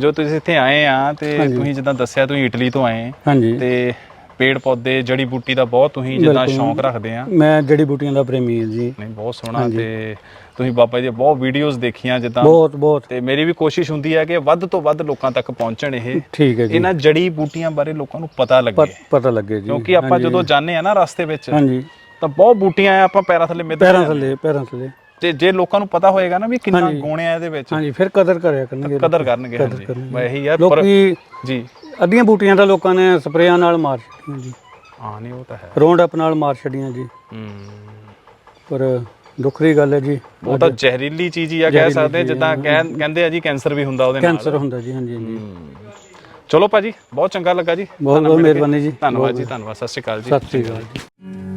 ਜੋ ਤੁਸੀਂ ਇੱਥੇ ਆਏ ਆ ਤੇ ਤੁਸੀਂ ਜਿੱਦਾਂ ਦੱਸਿਆ ਤੁਸੀਂ ਇਟਲੀ ਤੋਂ ਆਏ। ਹਾਂਜੀ। ਤੇ ਪੇੜ ਪੌਦੇ ਜੜੀ ਬੂਟੀ ਦਾ ਬਹੁਤ ਤੁਸੀਂ ਜਿੱਦਾਂ ਸ਼ੌਂਕ ਰੱਖਦੇ ਆ। ਮੈਂ ਜੜੀ ਬੂਟੀਆਂ ਦਾ ਪ੍ਰੇਮੀ ਹਾਂ ਜੀ। ਨਹੀਂ ਬਹੁਤ ਸੋਹਣਾ। ਤੇ ਤੁਸੀਂ ਬਾਬਾ ਜੀ ਦੀਆਂ ਬਹੁਤ ਵੀਡੀਓਜ਼ ਦੇਖੀਆਂ ਜਿੱਦਾਂ। ਬਹੁਤ ਬਹੁਤ। ਤੇ ਮੇਰੀ ਵੀ ਕੋਸ਼ਿਸ਼ ਹੁੰਦੀ ਹੈ ਕਿ ਵੱਧ ਤੋਂ ਵੱਧ ਲੋਕਾਂ ਤੱਕ ਪਹੁੰਚਣ ਇਹ। ਠੀਕ ਹੈ ਜੀ। ਇਹਨਾਂ ਜੜੀ ਬੂਟੀਆਂ ਬਾਰੇ ਲੋਕਾਂ ਨੂੰ ਪਤਾ ਲੱਗੇ। ਪਤਾ ਲੱਗੇ ਜੀ। ਕਿਉਂਕਿ ਆਪਾਂ ਜਦੋਂ ਜਾਂਦੇ ਆ ਨਾ ਰਸਤੇ ਵਿੱਚ ਹਾਂਜੀ। ਤਾਂ ਬਹੁਤ ਬੂਟੀਆਂ ਆ ਆਪਾਂ ਪੈਰਾਂ ਥੱਲੇ ਮਿੱਧ ਪੈਰਾਂ ਥੱਲੇ ਪੈਰਾਂ ਥੱਲੇ। ਤੇ ਜੇ ਲੋਕਾਂ ਨੂੰ ਪਤਾ ਹੋਏਗਾ ਨਾ ਵੀ ਕਿੰਨਾ ਗੁਣ ਆ ਇਹਦੇ ਵਿੱਚ ਹਾਂਜੀ ਫਿਰ ਕਦਰ ਕਰਿਆ ਕਰਨਗੇ ਕਦਰ ਕਰਨਗੇ ਹਾਂਜੀ। ਮੈਂ ਇਹੀ ਆ ਪਰ ਲੋਕੀ ਜੀ। ਅੱਧੀਆਂ ਬੂਟੀਆਂ ਤਾਂ ਲੋਕਾਂ ਨੇ ਸਪਰੇਆਂ ਨਾਲ ਮਾਰ ਛੱਡੀਆਂ ਜੀ। ਹਾਂ ਨਹੀਂ ਉਹ ਤਾਂ ਹੈ। ਰੌਂਡ ਅਪ ਨਾਲ ਮਾਰ ਛੱਡੀਆਂ ਜੀ। ਹੂੰ। ਪਰ ਦੁੱਖਰੀ ਗੱਲ ਹੈ ਜੀ। ਉਹ ਤਾਂ ਜ਼ਹਿਰੀਲੀ ਚੀਜ਼ ਹੀ ਆ ਕਹਿ ਸਕਦੇ ਜਿੱਦਾਂ ਕਹਿ- ਕਹਿੰਦੇ ਆ ਜੀ ਕੈਂਸਰ ਵੀ ਹੁੰਦਾ ਉਹਦੇ ਨਾਲ। ਕੈਂਸਰ ਹੁੰਦਾ ਜੀ ਹਾਂਜੀ ਹਾਂਜੀ। ਚਲੋ ਭਾਜੀ ਬਹੁਤ ਚੰਗਾ ਲੱਗਾ ਜੀ। ਬਹੁਤ ਬਹੁਤ ਮਿਹਰਬਾਨੀ ਜੀ। ਧੰਨਵਾਦ ਜੀ ਧੰਨਵਾਦ। ਸਤਿ ਸ਼੍ਰੀ ਅਕਾਲ ਜੀ। ਸਤਿ ਸ੍ਰੀ ਅਕਾਲ ਜੀ।